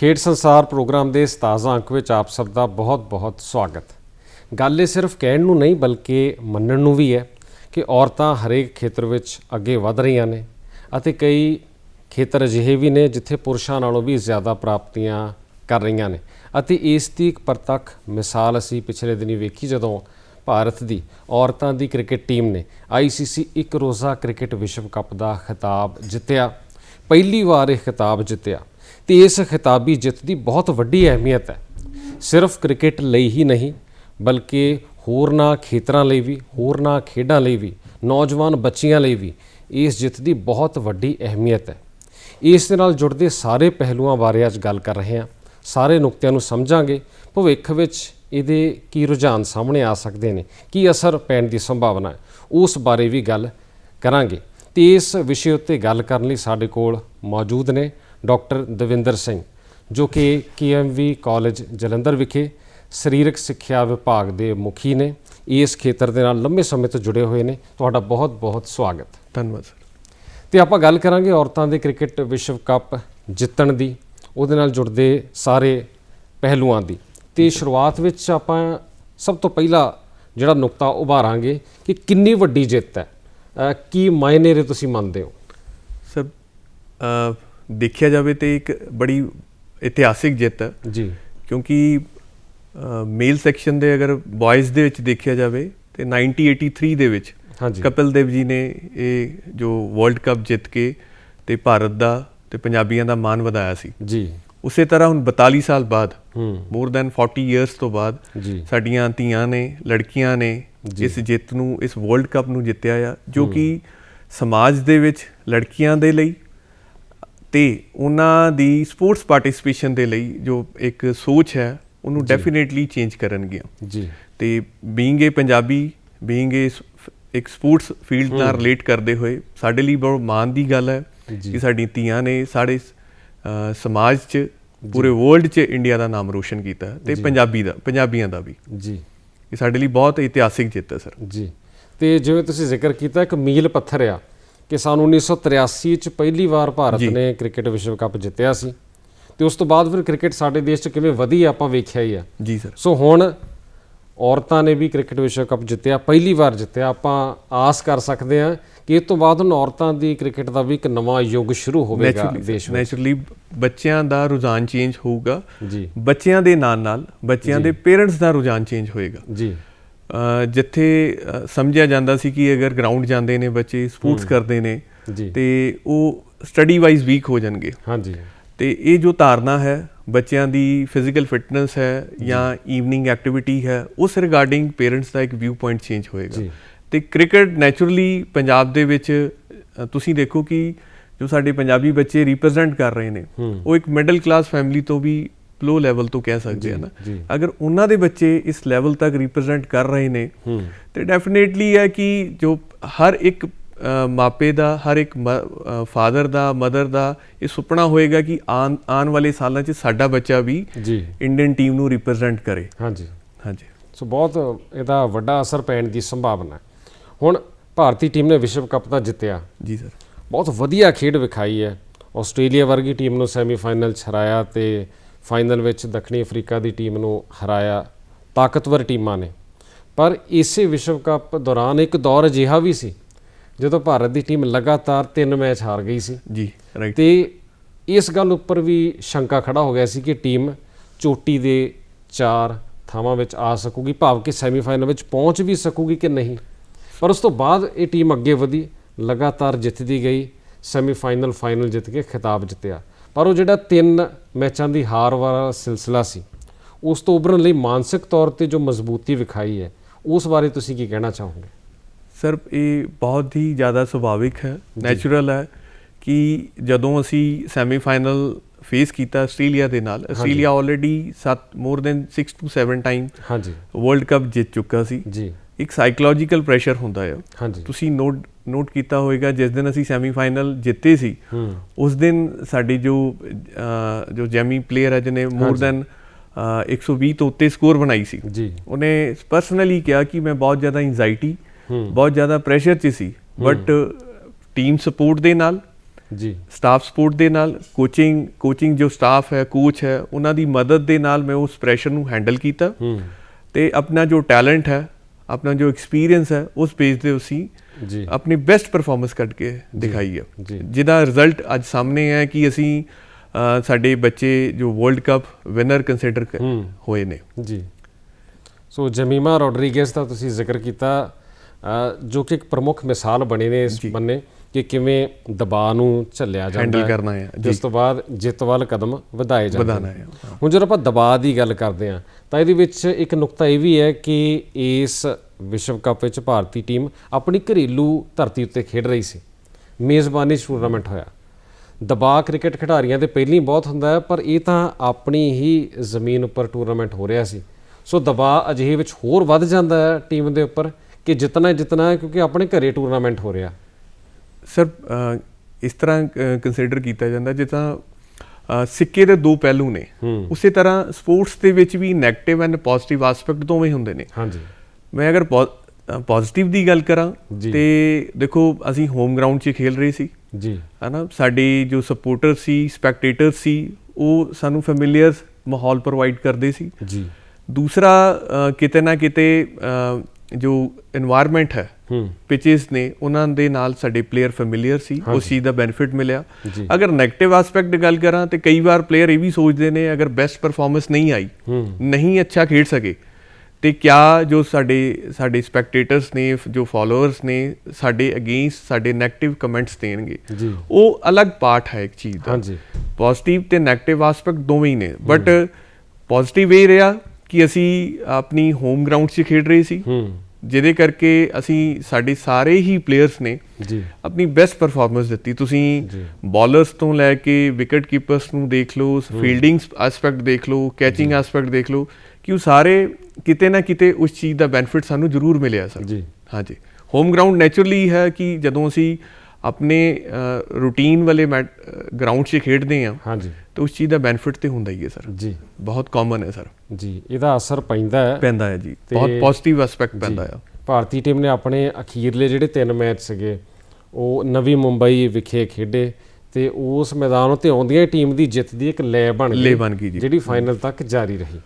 ਖੇਡ ਸੰਸਾਰ ਪ੍ਰੋਗਰਾਮ ਦੇ 17 ਅੰਕ ਵਿੱਚ ਆਪ ਸਭ ਦਾ ਬਹੁਤ-ਬਹੁਤ ਸਵਾਗਤ। ਗੱਲ ਇਹ ਸਿਰਫ ਕਹਿਣ ਨੂੰ ਨਹੀਂ, ਬਲਕਿ ਮੰਨਣ ਨੂੰ ਵੀ ਹੈ ਕਿ ਔਰਤਾਂ ਹਰੇਕ ਖੇਤਰ ਵਿੱਚ ਅੱਗੇ ਵਧ ਰਹੀਆਂ ਨੇ ਅਤੇ ਕਈ ਖੇਤਰ ਅਜਿਹੇ ਵੀ ਨੇ ਜਿੱਥੇ ਪੁਰਸ਼ਾਂ ਨਾਲੋਂ ਵੀ ਜ਼ਿਆਦਾ ਪ੍ਰਾਪਤੀਆਂ ਕਰ ਰਹੀਆਂ ਨੇ। ਅਤੇ ਇਸ ਦੀ ਇੱਕ ਪ੍ਰਤੱਖ ਮਿਸਾਲ ਅਸੀਂ ਪਿਛਲੇ ਦਿਨੀ ਵੇਖੀ ਜਦੋਂ ਭਾਰਤ ਦੀ ਔਰਤਾਂ ਦੀ ਕ੍ਰਿਕਟ ਟੀਮ ਨੇ ICC ਇੱਕ ਰੋਜ਼ਾ ਕ੍ਰਿਕਟ ਵਿਸ਼ਵ ਕੱਪ ਦਾ ਖਿਤਾਬ ਜਿੱਤਿਆ। ਪਹਿਲੀ ਵਾਰ ਇਹ ਖਿਤਾਬ ਜਿੱਤਿਆ। ਤੇ ਇਸ ਖਿਤਾਬੀ ਜਿੱਤ ਦੀ ਬਹੁਤ ਵੱਡੀ ਅਹਿਮੀਅਤ ਹੈ। ਸਿਰਫ ਕ੍ਰਿਕਟ ਲਈ ਹੀ ਨਹੀਂ, ਬਲਕਿ ਹੋਰਨਾਂ ਖੇਤਰਾਂ ਲਈ ਵੀ, ਹੋਰਨਾਂ ਖੇਡਾਂ ਲਈ ਵੀ, ਨੌਜਵਾਨ ਬੱਚੀਆਂ ਲਈ ਵੀ ਇਸ ਜਿੱਤ ਦੀ ਬਹੁਤ ਵੱਡੀ ਅਹਿਮੀਅਤ ਹੈ। ਇਸ ਦੇ ਨਾਲ ਜੁੜਦੇ ਸਾਰੇ ਪਹਿਲੂਆਂ ਬਾਰੇ ਅੱਜ ਗੱਲ ਕਰ ਰਹੇ ਹਾਂ। ਸਾਰੇ ਨੁਕਤਿਆਂ ਨੂੰ ਸਮਝਾਂਗੇ। ਭਵਿੱਖ ਵਿੱਚ ਇਹਦੇ ਕੀ ਰੁਝਾਨ ਸਾਹਮਣੇ ਆ ਸਕਦੇ ਨੇ, ਕੀ ਅਸਰ ਪੈਣ ਦੀ ਸੰਭਾਵਨਾ ਹੈ, ਉਸ ਬਾਰੇ ਵੀ ਗੱਲ ਕਰਾਂਗੇ। ਤੇ ਇਸ ਵਿਸ਼ੇ ਉੱਤੇ ਗੱਲ ਕਰਨ ਲਈ ਸਾਡੇ ਕੋਲ ਮੌਜੂਦ ਨੇ ਡਾਕਟਰ ਦਵਿੰਦਰ ਸਿੰਘ ਜੋ ਕਿ ਕੇਐਮਵੀ ਕਾਲਜ ਜਲੰਧਰ ਵਿਖੇ ਸਰੀਰਕ ਸਿੱਖਿਆ ਵਿਭਾਗ ਦੇ ਮੁਖੀ ਨੇ ਇਸ ਖੇਤਰ ਦੇ ਨਾਲ ਲੰਮੇ ਸਮੇਂ ਤੋਂ ਜੁੜੇ ਹੋਏ ਨੇ। ਤੁਹਾਡਾ ਬਹੁਤ-ਬਹੁਤ ਸਵਾਗਤ। ਧੰਨਵਾਦ ਸਰ। ਤੇ ਆਪਾਂ ਗੱਲ ਕਰਾਂਗੇ ਔਰਤਾਂ ਦੇ ਕ੍ਰਿਕਟ ਵਿਸ਼ਵ ਕੱਪ ਜਿੱਤਣ ਦੀ ਉਹਦੇ ਨਾਲ ਜੁੜਦੇ ਸਾਰੇ ਪਹਿਲੂਆਂ ਦੀ। ਤੇ ਸ਼ੁਰੂਆਤ ਵਿੱਚ ਆਪਾਂ ਸਭ ਤੋਂ ਪਹਿਲਾ ਜਿਹੜਾ ਨੁਕਤਾ ਉਭਾਰਾਂਗੇ ਕਿ ਕਿੰਨੀ ਵੱਡੀ ਜਿੱਤ ਹੈ। ਕੀ ਮਾਇਨੇ ਰੇ ਤੁਸੀਂ ਮੰਨਦੇ ਹੋ? ਸਰ ਦੇਖਿਆ ਜਾਵੇ ਤੇ ਇੱਕ ਬੜੀ ਇਤਿਹਾਸਿਕ ਜਿੱਤ। ਹੈ ਜੀ। ਕਿਉਂਕਿ ਮੇਲ ਸੈਕਸ਼ਨ ਦੇ ਅਗਰ ਬॉयਜ਼ ਦੇ ਵਿੱਚ ਦੇਖਿਆ ਜਾਵੇ ਤੇ 1983 ਦੇ ਵਿੱਚ ਹਾਂਜੀ। ਕਪਿਲ ਦੇਵ ਜੀ ਨੇ ਇਹ ਜੋ ਵਰਲਡ ਕੱਪ ਜਿੱਤ ਕੇ ਤੇ ਭਾਰਤ ਦਾ ਤੇ ਪੰਜਾਬੀਆਂ ਦਾ ਮਾਣ ਵਧਾਇਆ ਸੀ। ਜੀ। ਉਸੇ ਤਰ੍ਹਾਂ ਹੁਣ 42 ਸਾਲ ਬਾਅਦ ਹੂੰ। ਮੋਰ ਦੈਨ 40 ਇਅਰਸ ਤੋਂ ਬਾਅਦ ਜੀ। ਸਾਡੀਆਂ ਧੀਆਂ ਨੇ ਲੜਕੀਆਂ ਨੇ। ਇਸ ਜਿੱਤ ਨੂੰ ਇਸ ਵਰਲਡ ਕੱਪ ਨੂੰ ਜਿੱਤਿਆ ਆ ਜੋ ਕਿ ਸਮਾਜ ਦੇ ਵਿੱਚ ਲੜਕੀਆਂ ਦੇ ਲਈ ਤੇ ਉਹਨਾਂ ਦੀ ਸਪੋਰਟਸ ਪਾਰਟਿਸਿਪੇਸ਼ਨ ਦੇ ਲਈ ਜੋ ਇੱਕ ਸੋਚ ਹੈ ਉਹਨੂੰ ਡੈਫੀਨੇਟਲੀ ਚੇਂਜ ਕਰਨਗੀਆਂ। ਜੀ। ਤੇ being a Punjabi being a ਇੱਕ ਸਪੋਰਟਸ ਫੀਲਡ ਨਾਲ ਰਿਲੇਟ ਕਰਦੇ ਹੋਏ ਸਾਡੇ ਲਈ ਬਹੁਤ ਮਾਣ ਦੀ ਗੱਲ ਹੈ। ਕਿ ਸਾਡੀ ਧੀਆਂ ਨੇ ਸਾਡੇ ਸਮਾਜ 'ਚ ਪੂਰੇ ਵਰਲਡ 'ਚ ਇੰਡੀਆ ਦਾ ਨਾਮ ਰੋਸ਼ਨ ਕੀਤਾ ਤੇ ਪੰਜਾਬੀ ਦਾ ਪੰਜਾਬੀਆਂ ਦਾ ਵੀ। ਜੀ। ਇਹ ਸਾਡੇ ਲਈ ਬਹੁਤ ਇਤਿਹਾਸਿਕ ਜਿੱਤ ਹੈ ਸਰ। ਜੀ। ਤੇ ਜਿਵੇਂ ਤੁਸੀਂ ਜ਼ਿਕਰ ਕੀਤਾ ਇੱਕ ਮੀਲ ਪੱਥਰ ਆ। ਕਿ ਸਾਨੂੰ 1983 ਚ ਪਹਿਲੀ ਵਾਰ ਭਾਰਤ। ਨੇ ਕ੍ਰਿਕਟ ਵਿਸ਼ਵ ਕੱਪ ਜਿੱਤਿਆ ਸੀ। ਤੇ ਉਸ ਤੋਂ ਬਾਅਦ ਫਿਰ ਕ੍ਰਿਕਟ ਸਾਡੇ ਦੇਸ਼ 'ਚ ਕਿਵੇਂ ਵਧੀ ਆਪਾਂ ਵੇਖਿਆ ਹੀ ਆ। ਜੀ ਸਰ। ਸੋ ਹੁਣ ਔਰਤਾਂ ਨੇ ਵੀ ਕ੍ਰਿਕਟ ਵਿਸ਼ਵ ਕੱਪ ਜਿੱਤਿਆ ਪਹਿਲੀ ਵਾਰ ਜਿੱਤਿਆ। ਆਪਾਂ ਆਸ ਕਰ ਸਕਦੇ ਹਾਂ ਕਿ ਇਸ ਤੋਂ ਬਾਅਦ ਹੁਣ ਔਰਤਾਂ ਦੀ ਕ੍ਰਿਕਟ ਦਾ ਵੀ ਇੱਕ ਨਵਾਂ ਯੁੱਗ ਸ਼ੁਰੂ ਹੋਵੇਗਾ ਦੇਸ਼ ਵਿੱਚ। ਨੈਚੁਰਲੀ ਬੱਚਿਆਂ ਦਾ ਰੁਝਾਨ ਚੇਂਜ ਹੋਊਗਾ। ਜੀ। ਬੱਚਿਆਂ ਦੇ ਨਾਲ ਨਾਲ ਬੱਚਿਆਂ ਦੇ ਪੇਰੈਂਟਸ ਦਾ ਰੁਝਾਨ ਚੇਂਜ ਹੋਏਗਾ। ਜੀ। ਜਿੱਥੇ ਸਮਝਿਆ ਜਾਂਦਾ ਸੀ ਕਿ ਅਗਰ ਗਰਾਊਂਡ ਜਾਂਦੇ ਨੇ ਬੱਚੇ ਸਪੋਰਟਸ ਕਰਦੇ ਨੇ ਤੇ ਉਹ ਸਟੱਡੀ ਵਾਈਜ਼ ਵੀਕ ਹੋ ਜਾਣਗੇ। ਹਾਂਜੀ। ਤੇ ਇਹ ਜੋ ਧਾਰਨਾ ਹੈ ਬੱਚਿਆਂ ਦੀ ਫਿਜ਼ੀਕਲ ਫਿਟਨੈਸ ਹੈ ਜਾਂ। ਈਵਨਿੰਗ ਐਕਟੀਵਿਟੀ ਹੈ ਉਸ ਰਿਗਾਰਡਿੰਗ ਪੇਰੈਂਟਸ ਦਾ ਇੱਕ ਵਿਊ ਪੁਆਇੰਟ ਚੇਂਜ ਹੋਏਗਾ। ਤੇ ਕ੍ਰਿਕਟ ਨੈਚੁਰਲੀ ਪੰਜਾਬ ਦੇ ਵਿੱਚ ਤੁਸੀਂ ਦੇਖੋ ਕਿ ਜੋ ਸਾਡੇ ਪੰਜਾਬੀ ਬੱਚੇ ਰਿਪਰੈਜ਼ੈਂਟ ਕਰ ਰਹੇ ਨੇ। ਉਹ ਇੱਕ ਮਿਡਲ ਕਲਾਸ ਫੈਮਿਲੀ ਤੋਂ ਵੀ ਲੋ ਲੈਵਲ ਤੋਂ ਕਹਿ ਸਕਦੇ ਆ ਨਾ। ਅਗਰ ਉਹਨਾਂ ਦੇ ਬੱਚੇ ਇਸ ਲੈਵਲ ਤੱਕ ਰਿਪਰੈਜ਼ੈਂਟ ਕਰ ਰਹੇ ਨੇ ਤੇ ਡੈਫੀਨੇਟਲੀ ਹੈ ਕਿ ਜੋ ਹਰ ਇੱਕ ਮਾਪੇ ਦਾ ਹਰ ਇੱਕ ਫਾਦਰ ਦਾ ਮਦਰ ਦਾ ਇਹ ਸੁਪਨਾ ਹੋਏਗਾ ਕਿ ਆਉਣ ਆਉਣ ਵਾਲੇ ਸਾਲਾਂ 'ਚ ਸਾਡਾ ਬੱਚਾ ਵੀ ਜੀ। ਇੰਡੀਅਨ ਟੀਮ ਨੂੰ ਰਿਪਰੈਜ਼ੈਂਟ ਕਰੇ। ਹਾਂਜੀ। ਹਾਂਜੀ। ਸੋ ਬਹੁਤ ਇਹਦਾ ਵੱਡਾ ਅਸਰ ਪੈਣ ਦੀ ਸੰਭਾਵਨਾ ਹੈ। ਹੁਣ ਭਾਰਤੀ ਟੀਮ ਨੇ ਵਿਸ਼ਵ ਕੱਪ ਤਾਂ ਜਿੱਤਿਆ। ਜੀ ਸਰ। ਬਹੁਤ ਵਧੀਆ ਖੇਡ ਵਿਖਾਈ ਹੈ। ਆਸਟ੍ਰੇਲੀਆ ਵਰਗੀ ਟੀਮ ਨੂੰ ਸੈਮੀਫਾਈਨਲ 'ਚ ਹਰਾਇਆ ਤੇ ਫਾਈਨਲ ਵਿੱਚ ਦੱਖਣੀ ਅਫਰੀਕਾ ਦੀ ਟੀਮ ਨੂੰ ਹਰਾਇਆ ਤਾਕਤਵਰ ਟੀਮਾਂ ਨੇ। ਪਰ ਇਸੇ ਵਿਸ਼ਵ ਕੱਪ ਦੌਰਾਨ ਇੱਕ ਦੌਰ ਅਜਿਹਾ ਵੀ ਸੀ ਜਦੋਂ ਭਾਰਤ ਦੀ ਟੀਮ ਲਗਾਤਾਰ ਤਿੰਨ ਮੈਚ ਹਾਰ ਗਈ ਸੀ। ਜੀ ਰਾਈਟ ਤੇ ਇਸ ਗੱਲ ਉੱਪਰ ਵੀ ਸ਼ੰਕਾ ਖੜਾ ਹੋ ਗਿਆ ਸੀ ਕਿ ਟੀਮ ਚੋਟੀ ਦੇ ਚਾਰ ਥਾਵਾਂ ਵਿੱਚ ਆ ਸਕੂਗੀ ਭਾਵ ਕਿ ਸੈਮੀਫਾਈਨਲ ਵਿੱਚ ਪਹੁੰਚ ਵੀ ਸਕੂਗੀ ਕਿ ਨਹੀਂ। ਪਰ ਉਸ ਤੋਂ ਬਾਅਦ ਇਹ ਟੀਮ ਅੱਗੇ ਵਧੀ ਲਗਾਤਾਰ ਜਿੱਤਦੀ ਗਈ ਸੈਮੀਫਾਈਨਲ ਫਾਈਨਲ ਜਿੱਤ ਕੇ ਖਿਤਾਬ ਜਿੱਤਿਆ। ਪਰ ਉਹ ਜਿਹੜਾ ਤਿੰਨ ਮੈਚਾਂ ਦੀ ਹਾਰ ਵਾਲਾ ਸਿਲਸਿਲਾ ਸੀ ਉਸ ਤੋਂ ਉਭਰਨ ਲਈ ਮਾਨਸਿਕ ਤੌਰ ਤੇ ਜੋ ਮਜ਼ਬੂਤੀ ਵਿਖਾਈ ਹੈ ਉਸ ਬਾਰੇ ਤੁਸੀਂ ਕੀ ਕਹਿਣਾ ਚਾਹੋਗੇ? ਸਰ ਇਹ ਬਹੁਤ ਹੀ ਜ਼ਿਆਦਾ ਸੁਭਾਵਿਕ ਹੈ ਨੈਚੁਰਲ ਹੈ ਕਿ ਜਦੋਂ ਅਸੀਂ ਸੈਮੀਫਾਈਨਲ ਫੇਸ ਕੀਤਾ ਆਸਟ੍ਰੇਲੀਆ ਦੇ ਨਾਲ Australia already 7 more than 6 two 7 time ਹਾਂਜੀ। ਵਰਲਡ ਕੱਪ ਜਿੱਤ ਚੁੱਕਾ ਸੀ। ਜੀ। ਇੱਕ ਸਾਈਕੋਲੋਜੀਕਲ ਪ੍ਰੈਸ਼ਰ ਹੁੰਦਾ ਹੈ ਹਾਂਜੀ। ਤੁਸੀਂ ਨੋਟ ਨੋਟ ਕੀਤਾ ਹੋਵੇਗਾ ਜਿਸ ਦਿਨ ਅਸੀਂ ਸੈਮੀਫਾਈਨਲ ਜਿੱਤੇ ਸੀ ਉਸ ਦਿਨ ਸਾਡੀ ਜੋ ਜੋ ਜੈਮੀ ਪਲੇਅਰ ਹੈ ਜਿਹਨੇ ਮੋਰ ਦੈਨ 120 ਤੋਂ ਉੱਤੇ ਸਕੋਰ ਬਣਾਈ ਸੀ। ਜੀ। ਉਹਨੇ ਪਰਸਨਲੀ ਕਿਹਾ ਕਿ ਮੈਂ ਬਹੁਤ ਜ਼ਿਆਦਾ ਹੂੰ। ਬਹੁਤ ਜ਼ਿਆਦਾ ਪ੍ਰੈਸ਼ਰ 'ਚ ਸੀ ਬਟ ਟੀਮ ਸਪੋਰਟ ਦੇ ਨਾਲ ਜੀ। ਸਟਾਫ ਸਪੋਰਟ ਦੇ ਨਾਲ ਕੋਚਿੰਗ ਕੋਚਿੰਗ ਜੋ ਸਟਾਫ ਹੈ ਕੋਚ ਹੈ ਉਹਨਾਂ ਦੀ ਮਦਦ ਦੇ ਨਾਲ ਮੈਂ ਉਸ ਪ੍ਰੈਸ਼ਰ ਨੂੰ ਹੈਂਡਲ ਕੀਤਾ। ਤੇ ਆਪਣਾ ਜੋ ਟੈਲੈਂਟ ਹੈ ਆਪਣਾ ਜੋ ਐਕਸਪੀਰੀਅੰਸ ਹੈ ਉਸ ਬੇਸ ਤੇ ਅਸੀਂ ਜੀ। ਆਪਣੀ ਬੈਸਟ ਪਰਫਾਰਮੈਂਸ ਕੱਢ ਕੇ ਦਿਖਾਈ ਹੈ। ਜਿਹਦਾ ਰਿਜ਼ਲਟ ਅੱਜ ਸਾਹਮਣੇ ਹੈ ਕਿ ਅਸੀਂ ਸਾਡੇ ਬੱਚੇ ਜੋ ਵਰਲਡ ਕੱਪ ਵਿਨਰ ਕੰਸੀਡਰ। ਹੋਏ ਨੇ। ਜੀ। ਸੋ ਜਮੀਮਾ ਰੋਡਰੀਗੇਜ਼ ਦਾ ਤੁਸੀਂ ਜ਼ਿਕਰ ਕੀਤਾ ਜੋ ਕਿ ਇੱਕ ਪ੍ਰਮੁੱਖ ਮਿਸਾਲ ਬਣੇ ਨੇ ਇਸ ਬੰਨੇ। ਕਿ ਕਿਵੇਂ ਦਬਾਅ ਨੂੰ ਝੱਲਿਆ ਜਾਂਦਾ Handle ਕਰਨਾ ਹੈ, ਜਿਸ ਤੋਂ ਬਾਅਦ ਜਿੱਤ ਵੱਲ ਕਦਮ ਵਧਾਏ ਜਾਂਦੇ ਨੇ। ਹੈ, ਹੁਣ ਜਦੋਂ ਆਪਾਂ ਦਬਾਅ ਦੀ ਗੱਲ ਕਰਦੇ ਹਾਂ ਤਾਂ ਇਹਦੇ ਵਿੱਚ ਇੱਕ ਨੁਕਤਾ ਇਹ ਵੀ ਹੈ ਕਿ ਇਸ ਵਿਸ਼ਵ ਕੱਪ ਵਿੱਚ ਭਾਰਤੀ ਟੀਮ ਆਪਣੀ ਘਰੇਲੂ ਧਰਤੀ ਉੱਤੇ ਖੇਡ ਰਹੀ ਸੀ। ਮੇਜ਼ਬਾਨੀ ਟੂਰਨਾਮੈਂਟ ਹੋਇਆ। ਦਬਾਅ ਕ੍ਰਿਕਟ ਖਿਡਾਰੀਆਂ ਦੇ ਪਹਿਲਾਂ ਹੀ ਬਹੁਤ ਹੁੰਦਾ ਹੈ ਪਰ ਇਹ ਤਾਂ ਆਪਣੀ ਹੀ ਜ਼ਮੀਨ ਉੱਪਰ ਟੂਰਨਾਮੈਂਟ ਹੋ ਰਿਹਾ ਸੀ। ਸੋ ਦਬਾਅ ਅਜਿਹੇ ਵਿੱਚ ਹੋਰ ਵੱਧ ਜਾਂਦਾ ਹੈ ਟੀਮ ਦੇ ਉੱਪਰ ਕਿ ਜਿੱਤਣਾ ਹੀ ਜਿੱਤਣਾ ਹੈ ਕਿਉਂਕਿ ਆਪਣੇ ਘਰੇ ਟੂਰਨਾਮੈਂਟ ਹੋ ਰਿਹਾ। ਸਰ ਇਸ ਤਰ੍ਹਾਂ ਕੰਸੀਡਰ ਕੀਤਾ ਜਾਂਦਾ ਜਿੱਦਾਂ ਸਿੱਕੇ ਦੇ ਦੋ ਪਹਿਲੂ ਨੇ। ਉਸੇ ਤਰ੍ਹਾਂ ਸਪੋਰਟਸ ਦੇ ਵਿੱਚ ਵੀ 네ਗੇਟਿਵ ਐਂਡ ਪੋਜ਼ਿਟਿਵ ਐਸਪੈਕਟ ਦੋਵੇਂ ਹੁੰਦੇ ਨੇ। ਹਾਂਜੀ। ਮੈਂ ਅਗਰ ਪੋਜ਼ਿਟਿਵ ਦੀ ਗੱਲ ਕਰਾਂ ਤੇ ਦੇਖੋ ਅਸੀਂ ਹੋਮ ਗਰਾਊਂਡ 'ਚ ਖੇਲ ਰਹੇ ਸੀ। ਜੀ। ਹਨਾ ਸਾਡੇ ਜੋ ਸਪੋਰਟਰ ਸੀ ਸਪੈਕਟੇਟਰ ਸੀ ਉਹ ਸਾਨੂੰ ਫੈਮਿਲੀਅਰ ਮਾਹੌਲ ਪ੍ਰੋਵਾਈਡ ਕਰਦੇ ਸੀ। ਜੀ। ਦੂਸਰਾ ਕਿਤੇ ਨਾ ਕਿਤੇ ਜੋ এনवायरमेंट ਹੈ ਪਿਚਸ ਨੇ ਉਹਨਾਂ ਦੇ ਨਾਲ ਸਾਡੇ ਪਲੇਅਰ ਫੈਮਿਲੀਅਰ ਸੀ ਉਸ ਚੀਜ਼ ਦਾ ਬੈਨੀਫਿਟ ਮਿਲਿਆ। ਅਗਰ 네ਗੇਟਿਵ ਐਸਪੈਕਟ ਗੱਲ ਕਰਾਂ ਤੇ ਕਈ ਵਾਰ ਪਲੇਅਰ ਇਹ ਵੀ ਸੋਚਦੇ ਨੇ ਅਗਰ ਬੈਸਟ ਪਰਫਾਰਮੈਂਸ ਨਹੀਂ ਆਈ ਨਹੀਂ ਅੱਛਾ ਖੇਡ ਸਕੇ ਤੇ ਕਿਆ ਜੋ ਸਾਡੇ ਸਾਡੇ ਸਪੈਕਟੇਟਰਸ ਨੇ ਜੋ ਫਾਲੋਅਰਸ ਨੇ ਸਾਡੇ ਅਗੇਂਸਟ ਸਾਡੇ 네ਗੇਟਿਵ ਕਮੈਂਟਸ ਦੇਣਗੇ ਉਹ ਅਲੱਗ ਪਾਰਟ ਹੈ ਇੱਕ ਚੀਜ਼ ਦਾ। ਹਾਂਜੀ। ਪੋਜ਼ਿਟਿਵ ਤੇ 네ਗੇਟਿਵ ਐਸਪੈਕਟ ਦੋਵੇਂ ਹੀ ਨੇ। ਬਟ ਪੋਜ਼ਿਟਿਵ ਇਹ ਰਿਹਾ ਕਿ ਅਸੀਂ ਆਪਣੀ ਹੋਮ ਗਰਾਊਂਡ 'ਚ ਖੇਡ ਰਹੇ ਸੀ। ਜਿਹਦੇ ਕਰਕੇ ਅਸੀਂ ਸਾਡੇ ਸਾਰੇ ਹੀ ਪਲੇਅਰਸ ਨੇ ਜੀ। ਆਪਣੀ ਬੈਸਟ ਪਰਫਾਰਮੈਂਸ ਦਿੱਤੀ। ਤੁਸੀਂ। ਬੋਲਰਸ ਤੋਂ ਲੈ ਕੇ ਵਿਕਟ ਕੀਪਰਸ ਨੂੰ ਦੇਖ ਲਓ ਫੀਲਡਿੰਗ ਐਸਪੈਕਟ ਦੇਖ ਲਓ ਕੈਚਿੰਗ ਐਸਪੈਕਟ ਦੇਖ ਲਓ ਕਿ ਉਹ ਸਾਰੇ ਕਿਤੇ ਨਾ ਕਿਤੇ ਉਸ ਚੀਜ਼ ਦਾ ਬੈਨੀਫਿਟ ਸਾਨੂੰ ਜ਼ਰੂਰ ਮਿਲਿਆ ਸਰ। ਜੀ। ਹਾਂਜੀ। ਹੋਮ ਗਰਾਊਂਡ ਨੇਚਰਲੀ ਹੈ ਕਿ ਜਦੋਂ ਅਸੀਂ ਆਪਣੇ ਰੂਟੀਨ ਵਾਲੇ ਗਰਾਊਂਡ 'ਚ ਖੇਡਦੇ ਹਾਂ। ਹਾਂਜੀ। ਤਾਂ ਉਸ ਚੀਜ਼ ਦਾ ਬੈਨੀਫਿਟ ਤੇ ਹੁੰਦਾ ਹੀ ਹੈ ਸਰ ਜੀ। ਬਹੁਤ ਕਾਮਨ ਹੈ ਸਰ ਜੀ ਇਹਦਾ ਅਸਰ ਪੈਂਦਾ ਹੈ। ਪੈਂਦਾ ਹੈ ਜੀ। ਬਹੁਤ ਪੋਜ਼ਿਟਿਵ ਐਸਪੈਕਟ ਪੈਂਦਾ। ਆ ਭਾਰਤੀ ਟੀਮ ਨੇ ਆਪਣੇ ਅਖੀਰਲੇ ਜਿਹੜੇ ਤਿੰਨ ਮੈਚ ਸੀਗੇ ਉਹ ਨਵੀਂ ਮੁੰਬਈ ਵਿਖੇ ਖੇਡੇ ਤੇ ਉਸ ਮੈਦਾਨ ਉੱਤੇ ਆਉਂਦੀਆਂ ਹੀ ਟੀਮ ਦੀ ਜਿੱਤ ਦੀ ਇੱਕ ਲੈ ਬਣ ਗਈ ਲੈ ਬਣ ਗਈ ਜੀ। ਜਿਹੜੀ ਫਾਈਨਲ ਤੱਕ ਜਾਰੀ ਰਹੀ।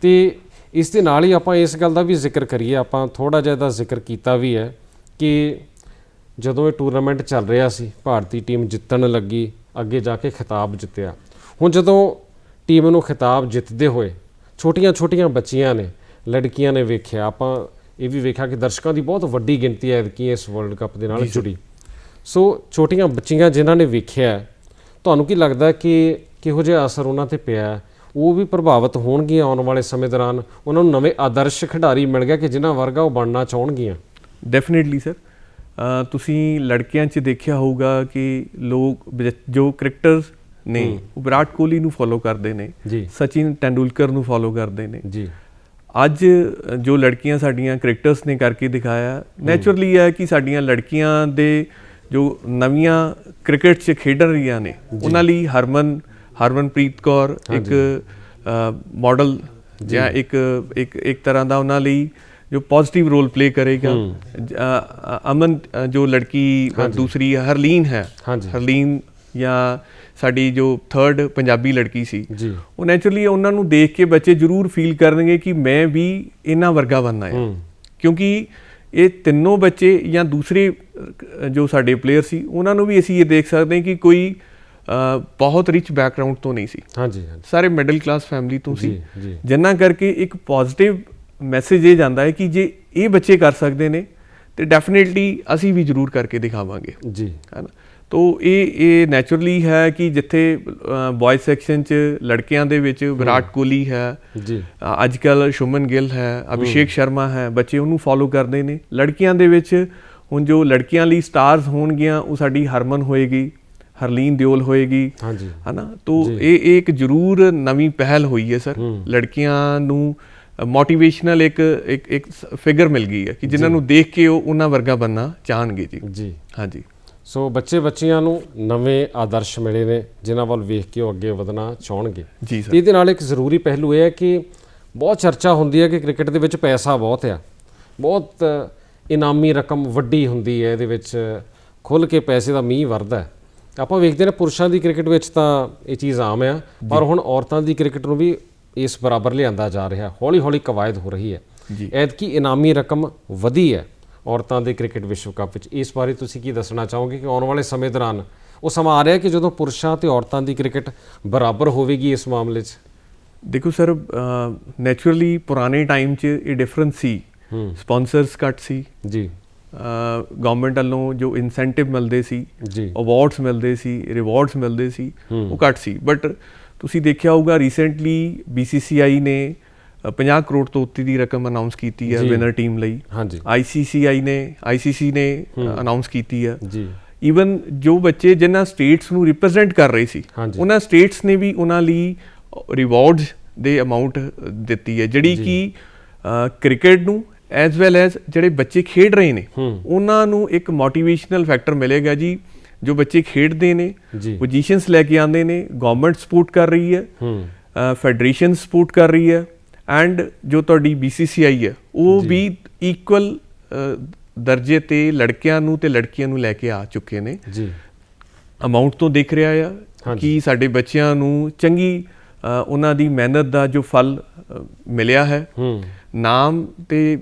ਤੇ ਇਸ ਦੇ ਨਾਲ ਹੀ ਆਪਾਂ ਇਸ ਗੱਲ ਦਾ ਵੀ ਜ਼ਿਕਰ ਕਰੀਏ। ਆਪਾਂ ਥੋੜਾ ਜਿਹਾ ਦਾ ਜ਼ਿਕਰ ਕੀਤਾ ਵੀ ਹੈ ਕਿ ਜਦੋਂ ਇਹ ਟੂਰਨਾਮੈਂਟ ਚੱਲ ਰਿਹਾ ਸੀ ਭਾਰਤੀ ਟੀਮ ਜਿੱਤਣ ਲੱਗੀ ਅੱਗੇ ਜਾ ਕੇ ਖਿਤਾਬ ਜਿੱਤਿਆ। ਹੁਣ ਜਦੋਂ ਟੀਮ ਨੂੰ ਖਿਤਾਬ ਜਿੱਤਦੇ ਹੋਏ ਛੋਟੀਆਂ-ਛੋਟੀਆਂ ਬੱਚੀਆਂ ਨੇ ਲੜਕੀਆਂ ਨੇ ਵੇਖਿਆ ਆਪਾਂ ਇਹ ਵੀ ਵੇਖਿਆ ਕਿ ਦਰਸ਼ਕਾਂ ਦੀ ਬਹੁਤ ਵੱਡੀ ਗਿਣਤੀ ਹੈ ਕਿ ਇਸ ਵਰਲਡ ਕੱਪ ਦੇ ਨਾਲ ਜੁੜੀ। ਸੋ ਛੋਟੀਆਂ ਬੱਚੀਆਂ ਜਿਨ੍ਹਾਂ ਨੇ ਵੇਖਿਆ ਤੁਹਾਨੂੰ ਕੀ ਲੱਗਦਾ ਕਿ ਕਿਹੋ ਜਿਹਾ ਅਸਰ ਉਹਨਾਂ ਤੇ ਪਿਆ? ਉਹ ਵੀ ਪ੍ਰਭਾਵਿਤ ਹੋਣਗੀਆਂ ਆਉਣ ਵਾਲੇ ਸਮੇਂ ਦੌਰਾਨ? ਉਹਨਾਂ ਨੂੰ ਨਵੇਂ ਆਦਰਸ਼ ਖਿਡਾਰੀ ਮਿਲ ਗਿਆ ਕਿ ਜਿਨ੍ਹਾਂ ਵਰਗਾ ਉਹ ਬਣਨਾ ਚਾਹਣਗੀਆਂ? ਡੈਫੀਨਿਟਲੀ ਸਰ ਤੁਸੀਂ ਲੜਕਿਆਂ 'ਚ ਦੇਖਿਆ ਹੋਊਗਾ ਕਿ ਲੋਕ ਜੋ ਕ੍ਰਿਕਟਰਸ ਨੇ ਉਹ ਵਿਰਾਟ ਕੋਹਲੀ ਨੂੰ ਫੋਲੋ ਕਰਦੇ ਨੇ ਜੀ। ਸਚਿਨ ਤੈਂਦੁਲਕਰ ਨੂੰ ਫੋਲੋ ਕਰਦੇ ਨੇ। ਜੀ। ਅੱਜ ਜੋ ਲੜਕੀਆਂ ਸਾਡੀਆਂ ਕ੍ਰਿਕਟਰਸ ਨੇ ਕਰਕੇ ਦਿਖਾਇਆ ਨੇਚਰਲੀ ਹੈ ਕਿ ਸਾਡੀਆਂ ਲੜਕੀਆਂ ਦੇ ਜੋ ਨਵੀਆਂ ਕ੍ਰਿਕਟ 'ਚ ਖੇਡ ਰਹੀਆਂ ਨੇ ਉਹਨਾਂ ਲਈ ਹਰਮਨ ਹਰਮਨਪ੍ਰੀਤ ਕੌਰ ਇੱਕ ਮਾਡਲ ਜਾਂ ਇੱਕ ਇੱਕ ਇੱਕ ਤਰ੍ਹਾਂ ਦਾ ਉਹਨਾਂ ਲਈ ਜੋ ਪੋਜ਼ਿਟਿਵ ਰੋਲ ਪਲੇ ਕਰੇਗਾ ਜ- ਅ, ਅ, ਅਮਨ ਜੋ ਲੜਕੀ ਦੂਸਰੀ ਹਰਲੀਨ ਹੈ। ਹਰਲੀਨ ਜਾਂ ਸਾਡੀ ਜੋ ਥਰਡ ਪੰਜਾਬੀ ਲੜਕੀ ਸੀ ਉਹ ਨੇਚਰਲੀ ਉਹਨਾਂ ਨੂੰ ਦੇਖ ਕੇ ਬੱਚੇ ਜ਼ਰੂਰ ਫੀਲ ਕਰਨਗੇ ਕਿ ਮੈਂ ਵੀ ਇਹਨਾਂ ਵਰਗਾ ਬਣਨਾ ਹੈ ਕਿਉਂਕਿ ਇਹ ਤਿੰਨੋਂ ਬੱਚੇ ਜਾਂ ਦੂਸਰੇ ਜੋ ਸਾਡੇ ਪਲੇਅਰ ਸੀ ਉਹਨਾਂ ਨੂੰ ਵੀ ਅਸੀਂ ਇਹ ਦੇਖ ਸਕਦੇ ਹਾਂ ਕਿ ਕੋਈ ਬਹੁਤ ਰਿਚ ਬੈਕਗ੍ਰਾਉਂਡ ਤੋਂ ਨਹੀਂ ਸੀ ਹਾਂਜੀ ਸਾਰੇ ਮਿਡਲ ਕਲਾਸ ਫੈਮਿਲੀ ਤੋਂ ਸੀ ਜਿੰਨਾ ਕਰਕੇ ਇੱਕ ਪੋਜ਼ਿਟਿਵ ਮੈਸੇਜ ਇਹ ਜਾਂਦਾ ਹੈ ਕਿ ਜੇ ਇਹ ਬੱਚੇ ਕਰ ਸਕਦੇ ਨੇ ਤੇ ਡੈਫੀਨਿਟਲੀ ਅਸੀਂ ਵੀ ਜ਼ਰੂਰ ਕਰਕੇ ਦਿਖਾਵਾਂਗੇ। ਜੀ। ਹੈ ਨਾ ਤੋ ਇਹ ਇਹ ਨੇਚਰਲੀ ਹੈ ਕਿ ਜਿੱਥੇ ਬॉयਜ਼ ਸੈਕਸ਼ਨ ਚ ਲੜਕਿਆਂ ਦੇ ਵਿੱਚ ਵਿਰਾਟ ਕੋਹਲੀ ਹੈ ਜੀ। ਅੱਜ ਕੱਲ ਸ਼ੁਮਨ ਗਿੱਲ ਹੈ ਅਭਿਸ਼ੇਕ ਸ਼ਰਮਾ ਹੈ ਬੱਚੇ ਉਹਨੂੰ ਫੋਲੋ ਕਰਦੇ ਨੇ। ਲੜਕੀਆਂ ਦੇ ਵਿੱਚ ਹੁਣ ਜੋ ਲੜਕੀਆਂ ਲਈ ਸਟਾਰਸ ਹੋਣਗੀਆਂ ਉਹ ਸਾਡੀ ਹਰਮਨ ਹੋਏਗੀ ਹਰਲੀਨ ਦਿਓਲ ਹੋਏਗੀ। ਹਾਂਜੀ। ਹਨਾ? ਤੋ ਇਹ ਇੱਕ ਜ਼ਰੂਰ ਨਵੀਂ ਪਹਿਲ ਹੋਈ ਹੈ ਸਰ। ਲੜਕੀਆਂ ਨੂੰ ਮੋਟੀਵੇਸ਼ਨਲ ਇੱਕ ਇੱਕ ਇੱਕ ਫਿਗਰ ਮਿਲ ਗਈ ਹੈ ਕਿ ਜਿਨ੍ਹਾਂ ਨੂੰ ਦੇਖ ਕੇ ਉਹ ਉਹਨਾਂ ਵਰਗਾ ਬੰਨਾ ਚਾਹਣਗੇ ਜੀ। ਜੀ। ਹਾਂਜੀ। ਸੋ ਬੱਚੇ ਬੱਚੀਆਂ ਨੂੰ ਨਵੇਂ ਆਦਰਸ਼ ਮਿਲੇ ਨੇ ਜਿਨ੍ਹਾਂ ਵੱਲ ਵੇਖ ਕੇ ਉਹ ਅੱਗੇ ਵਧਣਾ ਚਾਹਣਗੇ। ਜੀ ਸਰ ਇਹਦੇ ਨਾਲ ਇੱਕ ਜ਼ਰੂਰੀ ਪਹਿਲੂ ਇਹ ਹੈ ਕਿ ਬਹੁਤ ਚਰਚਾ ਹੁੰਦੀ ਹੈ ਕਿ ਕ੍ਰਿਕਟ ਦੇ ਵਿੱਚ ਪੈਸਾ ਬਹੁਤ ਆ। ਬਹੁਤ ਇਨਾਮੀ ਰਕਮ ਵੱਡੀ ਹੁੰਦੀ ਹੈ ਇਹਦੇ ਵਿੱਚ ਖੁੱਲ ਕੇ ਪੈਸੇ ਦਾ ਮੀਂਹ ਵਰਦਾ ਆਪਾਂ ਵੇਖਦੇ ਨੇ ਪੁਰਸ਼ਾਂ ਦੀ ਕ੍ਰਿਕਟ ਵਿੱਚ ਤਾਂ ਇਹ ਚੀਜ਼ ਆਮ ਆ ਪਰ ਹੁਣ ਔਰਤਾਂ ਦੀ ਕ੍ਰਿਕਟ ਨੂੰ ਵੀ ਇਸ ਬਰਾਬਰ ਲਿਆਂਦਾ ਜਾ ਰਿਹਾ। ਹੌਲੀ ਹੌਲੀ ਕਵਾਇਦ ਹੋ ਰਹੀ ਹੈ। ਜੀ। ਐਤਕੀ ਇਨਾਮੀ ਰਕਮ ਵਧੀ ਹੈ। ਔਰਤਾਂ ਦੇ ਕ੍ਰਿਕਟ ਵਿਸ਼ਵ ਕੱਪ ਵਿੱਚ। ਇਸ ਬਾਰੇ ਤੁਸੀਂ ਕੀ ਦੱਸਣਾ ਚਾਹੋਗੇ ਕਿ ਆਉਣ ਵਾਲੇ ਸਮੇਂ ਦੌਰਾਨ ਉਹ ਸਮਾਂ ਆ ਰਿਹਾ ਕਿ ਜਦੋਂ ਪੁਰਸ਼ਾਂ ਤੇ ਔਰਤਾਂ ਦੀ ਕ੍ਰਿਕਟ ਬਰਾਬਰ ਹੋਵੇਗੀ ਇਸ ਮਾਮਲੇ 'ਚ? ਦੇਖੋ ਸਰ ਨੇਚਰਲੀ ਪੁਰਾਣੇ ਟਾਈਮ 'ਚ ਇਹ ਡਿਫਰੈਂਸ ਸੀ। ਸਪਾਂਸਰਸ ਘੱਟ ਸੀ। ਜੀ। ਗਵਰਨਮੈਂਟ ਵੱਲੋਂ ਜੋ ਇਨਸੈਂਟਿਵ ਮਿਲਦੇ ਸੀ ਜੀ। ਅਵਾਰਡਸ ਮਿਲਦੇ ਸੀ ਰਿਵਾਰਡਸ ਮਿਲਦੇ ਸੀ। ਉਹ ਘੱਟ ਸੀ। ਬਟ ਤੁਸੀਂ ਦੇਖਿਆ ਹੋਊਗਾ ਰੀਸੈਂਟਲੀ BCCI ਨੇ ਅ, 50 ਕਰੋੜ ਤੋਂ ਉੱਤੇ ਦੀ ਰਕਮ ਅਨਾਉਂਸ ਕੀਤੀ ਹੈ। ਵਿਨਰ ਟੀਮ ਲਈ। ਹਾਂਜੀ। ICCI ਨੇ ICC ਨੇ ਅਨਾਉਂਸ ਕੀਤੀ ਹੈ। ਜੀ। ਈਵਨ ਜੋ ਬੱਚੇ ਜਿਨ੍ਹਾਂ ਸਟੇਟਸ ਨੂੰ ਰਿਪਰੈਜ਼ੈਂਟ ਕਰ ਰਹੇ ਸੀ। ਉਹਨਾਂ ਸਟੇਟਸ ਨੇ ਵੀ ਉਹਨਾਂ ਲਈ ਰਿਵਾਰਡਸ ਦੇ ਅਮਾਉਂਟ ਦਿੱਤੀ ਹੈ ਜਿਹੜੀ। ਕਿ ਕ੍ਰਿਕਟ ਨੂੰ ਐਸ ਵੈਲ ਐਸ ਜਿਹੜੇ ਬੱਚੇ ਖੇਡ ਰਹੇ ਨੇ ਉਹਨਾਂ ਨੂੰ ਇੱਕ ਮੋਟੀਵੇਸ਼ਨਲ ਫੈਕਟਰ ਮਿਲੇਗਾ ਜੀ। ਜੋ ਬੱਚੇ ਖੇਡਦੇ ਨੇ ਪੋਜੀਸ਼ਨਸ ਲੈ ਕੇ ਆਉਂਦੇ ਨੇ ਗਵਰਨਮੈਂਟ ਸਪੋਰਟ ਕਰ ਰਹੀ ਹੈ ਫੈਡਰੇਸ਼ਨ ਸਪੋਰਟ ਕਰ ਰਹੀ ਹੈ ਐਂਡ ਜੋ ਤੁਹਾਡੀ BCCI ਹੈ ਉਹ। ਵੀ ਇਕੁਅਲ ਦਰਜੇ ਤੇ ਲੜਕਿਆਂ ਨੂੰ ਤੇ ਲੜਕੀਆਂ ਨੂੰ ਲੈ ਕੇ ਆ ਚੁੱਕੇ ਨੇ। ਜੀ। ਅਮਾਉਂਟ ਤੋਂ ਦੇਖ ਰਿਹਾ ਆ। ਕਿ ਸਾਡੇ ਬੱਚਿਆਂ ਨੂੰ ਚੰਗੀ ਉਹਨਾਂ ਦੀ ਮਿਹਨਤ ਦਾ ਜੋ ਫਲ ਮਿਲਿਆ ਹੈ। ਹੂੰ। ਨਾਮ ਤੇ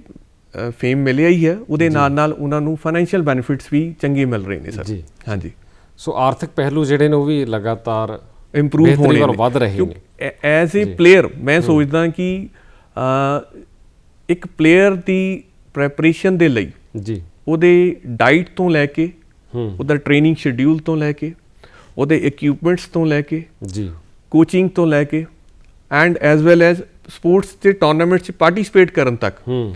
ਫੇਮ ਮਿਲਿਆ ਹੀ ਹੈ। ਉਹਦੇ ਨਾਲ ਨਾਲ ਉਹਨਾਂ ਨੂੰ ਫਾਈਨੈਂਸ਼ੀਅਲ ਬੈਨੀਫਿਟਸ ਵੀ ਚੰਗੇ ਮਿਲ ਰਹੇ ਨੇ ਸਰ। ਜੀ। ਹਾਂਜੀ। ਸੋ ਆਰਥਿਕ ਪਹਿਲੂ ਜਿਹੜੇ ਨੇ ਉਹ ਵੀ ਲਗਾਤਾਰ ਇੰਪਰੂਵ ਹੋਣੇ ਵੱਲ ਵੱਧ ਰਹੇ ਨੇ। As a. ਪਲੇਅਰ ਮੈਂ ਸੋਚਦਾ ਕਿ ਇੱਕ ਪਲੇਅਰ ਦੀ ਪ੍ਰੈਪਰੇਸ਼ਨ ਦੇ ਲਈ ਜੀ। ਉਹਦੇ ਡਾਈਟ ਤੋਂ ਲੈ ਕੇ ਹੂੰ। ਉਹਦਾ ਟ੍ਰੇਨਿੰਗ ਸ਼ਡਿਊਲ ਤੋਂ ਲੈ ਕੇ ਉਹਦੇ ਇਕਵਿਪਮੈਂਟਸ ਤੋਂ ਲੈ ਕੇ ਜੀ। ਕੋਚਿੰਗ ਤੋਂ ਲੈ ਕੇ and as well as sports ਦੇ ਟੂਰਨਾਮੈਂਟਸ 'ਚ ਪਾਰਟਿਸਿਪੇਟ ਕਰਨ ਤੱਕ ਹੂੰ।